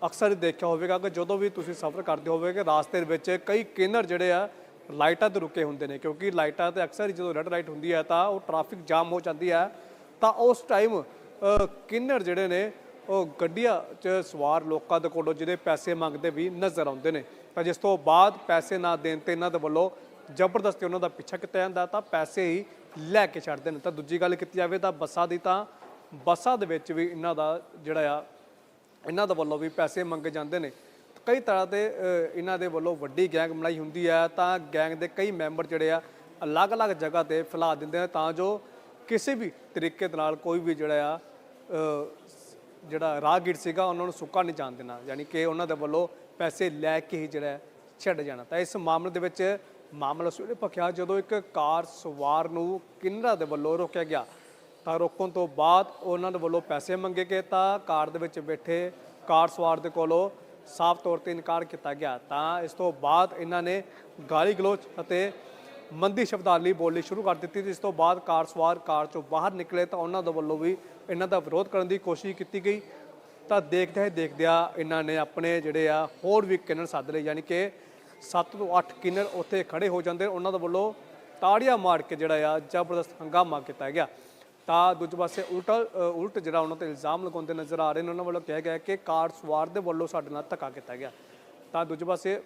ਅਕਸਰ ਹੀ ਦੇਖਿਆ ਹੋਵੇਗਾ ਕਿ ਜਦੋਂ ਵੀ ਤੁਸੀਂ ਸਫ਼ਰ ਕਰਦੇ ਹੋਵੇਗੇ, ਰਾਸਤੇ ਦੇ ਵਿੱਚ ਕਈ ਕੇਨਰ ਜਿਹੜੇ ਆ, ਲਾਈਟਾਂ ਤੇ ਰੁਕੇ ਹੁੰਦੇ ਨੇ, ਕਿਉਂਕਿ ਲਾਈਟਾਂ ਤੇ ਅਕਸਰ ਹੀ ਜਦੋਂ ਰੈੱਡ ਲਾਈਟ ਹੁੰਦੀ ਹੈ ਤਾਂ ਉਹ ਟ੍ਰੈਫਿਕ ਜਾਮ ਹੋ ਜਾਂਦੀ ਹੈ। ਤਾਂ ਉਸ ਟਾਈਮ ਕਿੰਨਰ ਜਿਹੜੇ ਨੇ, ਉਹ ਗੱਡੀਆਂ 'ਚ ਸਵਾਰ ਲੋਕਾਂ ਦੇ ਕੋਲੋਂ ਜਿਹੜੇ ਪੈਸੇ ਮੰਗਦੇ ਵੀ ਨਜ਼ਰ ਆਉਂਦੇ ਨੇ। ਤਾਂ ਜਿਸ ਤੋਂ ਬਾਅਦ ਪੈਸੇ ਨਾ ਦੇਣ ਤੇ ਇਹਨਾਂ ਦੇ ਵੱਲੋਂ ਜ਼ਬਰਦਸਤੀ ਉਹਨਾਂ ਦਾ ਪਿੱਛਾ ਕੀਤਾ ਜਾਂਦਾ, ਤਾਂ ਪੈਸੇ ਹੀ ਲੈ ਕੇ ਛੱਡਦੇ ਨੇ। ਤਾਂ ਦੂਜੀ ਗੱਲ ਕੀਤੀ ਜਾਵੇ ਤਾਂ ਬੱਸਾਂ ਦੀ ਤਾਂ ਬੱਸਾਂ ਦੇ ਵਿੱਚ ਵੀ ਇਹਨਾਂ ਦਾ ਜਿਹੜਾ ਆ ਇਹਨਾਂ ਦੇ ਵੱਲੋਂ ਵੀ ਪੈਸੇ ਮੰਗੇ ਜਾਂਦੇ ਨੇ। ਕਈ ਤਰ੍ਹਾਂ ਦੇ ਇਹਨਾਂ ਦੇ ਵੱਲੋਂ ਵੱਡੀ ਗੈਂਗ ਬਣਾਈ ਹੁੰਦੀ ਹੈ, ਤਾਂ ਗੈਂਗ ਦੇ ਕਈ ਮੈਂਬਰ ਜਿਹੜੇ ਆ, ਅਲੱਗ-ਅਲੱਗ ਜਗ੍ਹਾ ਤੇ ਫੈਲਾ ਦਿੰਦੇ ਨੇ, ਤਾਂ ਜੋ ਕਿਸੇ ਵੀ ਤਰੀਕੇ ਦੇ ਨਾਲ ਕੋਈ ਵੀ ਜਿਹੜਾ ਆ ਜਿਹੜਾ ਰਾਹਗੀਰ ਸੀਗਾ, ਉਹਨਾਂ ਨੂੰ ਸੁੱਕਾ ਨਹੀਂ ਜਾਣ ਦੇਣਾ। ਯਾਨੀ ਕਿ ਉਹਨਾਂ ਦੇ ਵੱਲੋਂ ਪੈਸੇ ਲੈ ਕੇ ਹੀ ਜਿਹੜਾ ਛੱਡ ਜਾਣਾ। ਤਾਂ ਇਸ ਮਾਮਲੇ ਦੇ ਵਿੱਚ ਮਾਮਲਾ ਸਵੇਰੇ ਪੱਖਿਆ ਜਦੋਂ ਇੱਕ ਕਾਰ ਸਵਾਰ ਨੂੰ ਕਿੰਨਰਾ ਦੇ ਵੱਲੋਂ ਰੋਕਿਆ ਗਿਆ ਤਾਂ ਰੋਕਣ ਤੋਂ ਬਾਅਦ ਉਹਨਾਂ ਦੇ ਵੱਲੋਂ ਪੈਸੇ ਮੰਗੇ ਗਏ ਤਾਂ ਕਾਰ ਦੇ ਵਿੱਚ ਬੈਠੇ ਕਾਰ ਸਵਾਰ ਦੇ ਕੋਲੋਂ ਸਾਫ਼ ਤੌਰ ਤੇ ਇਨਕਾਰ ਕੀਤਾ ਗਿਆ। ਤਾਂ ਇਸ ਤੋਂ ਬਾਅਦ ਇਹਨਾਂ ਨੇ ਗਾਲੀ ਗਲੋਚ ਅਤੇ ਮੰਦੀ ਸ਼ਬਦਾਵਲੀ ਬੋਲਣੀ ਸ਼ੁਰੂ ਕਰ ਦਿੱਤੀ ਤੇ ਇਸ ਤੋਂ ਬਾਅਦ ਕਾਰ ਸਵਾਰ ਕਾਰ ਚੋਂ ਬਾਹਰ ਨਿਕਲੇ ਤਾਂ ਉਹਨਾਂ ਦੇ ਵੱਲੋਂ ਵੀ ਇਹਨਾਂ ਦਾ ਵਿਰੋਧ ਕਰਨ ਦੀ ਕੋਸ਼ਿਸ਼ ਕੀਤੀ ਗਈ। ਤਾਂ ਦੇਖਦੇ ਹੀ ਦੇਖਦਿਆਂ ਇਹਨਾਂ ਨੇ ਆਪਣੇ ਜਿਹੜੇ ਆ ਹੋਰ ਵੀ ਕਿਨਰ ਸੱਦ ਲਏ, ਯਾਨੀ ਕਿ 7 ਤੋਂ 8 ਕਿਨਰ ਉੱਥੇ ਖੜੇ ਹੋ ਜਾਂਦੇ ਉਹਨਾਂ ਦੇ ਵੱਲੋਂ ਤਾੜੀਆਂ ਮਾਰ ਕੇ ਜਿਹੜਾ ਆ ਜ਼ਬਰਦਸਤ ਹੰਗਾਮਾ ਕੀਤਾ ਗਿਆ। ਤਾਂ ਦੂਜੇ ਪਾਸੇ ਉਲਟਾ ਉਲਟ ਜਿਹੜਾ ਉਹਨਾਂ ਤੇ ਇਲਜ਼ਾਮ ਲਗਾਉਂਦੇ ਨਜ਼ਰ ਆ ਰਹੇ ਨੇ, ਉਹਨਾਂ ਵੱਲੋਂ ਕਿਹਾ ਗਿਆ ਕਿ ਕਾਰ ਸਵਾਰ ਦੇ ਵੱਲੋਂ ਸਾਡੇ ਨਾਲ ਧੱਕਾ ਕੀਤਾ ਗਿਆ। ਤਾਂ ਦੂਜੇ ਪਾਸੇ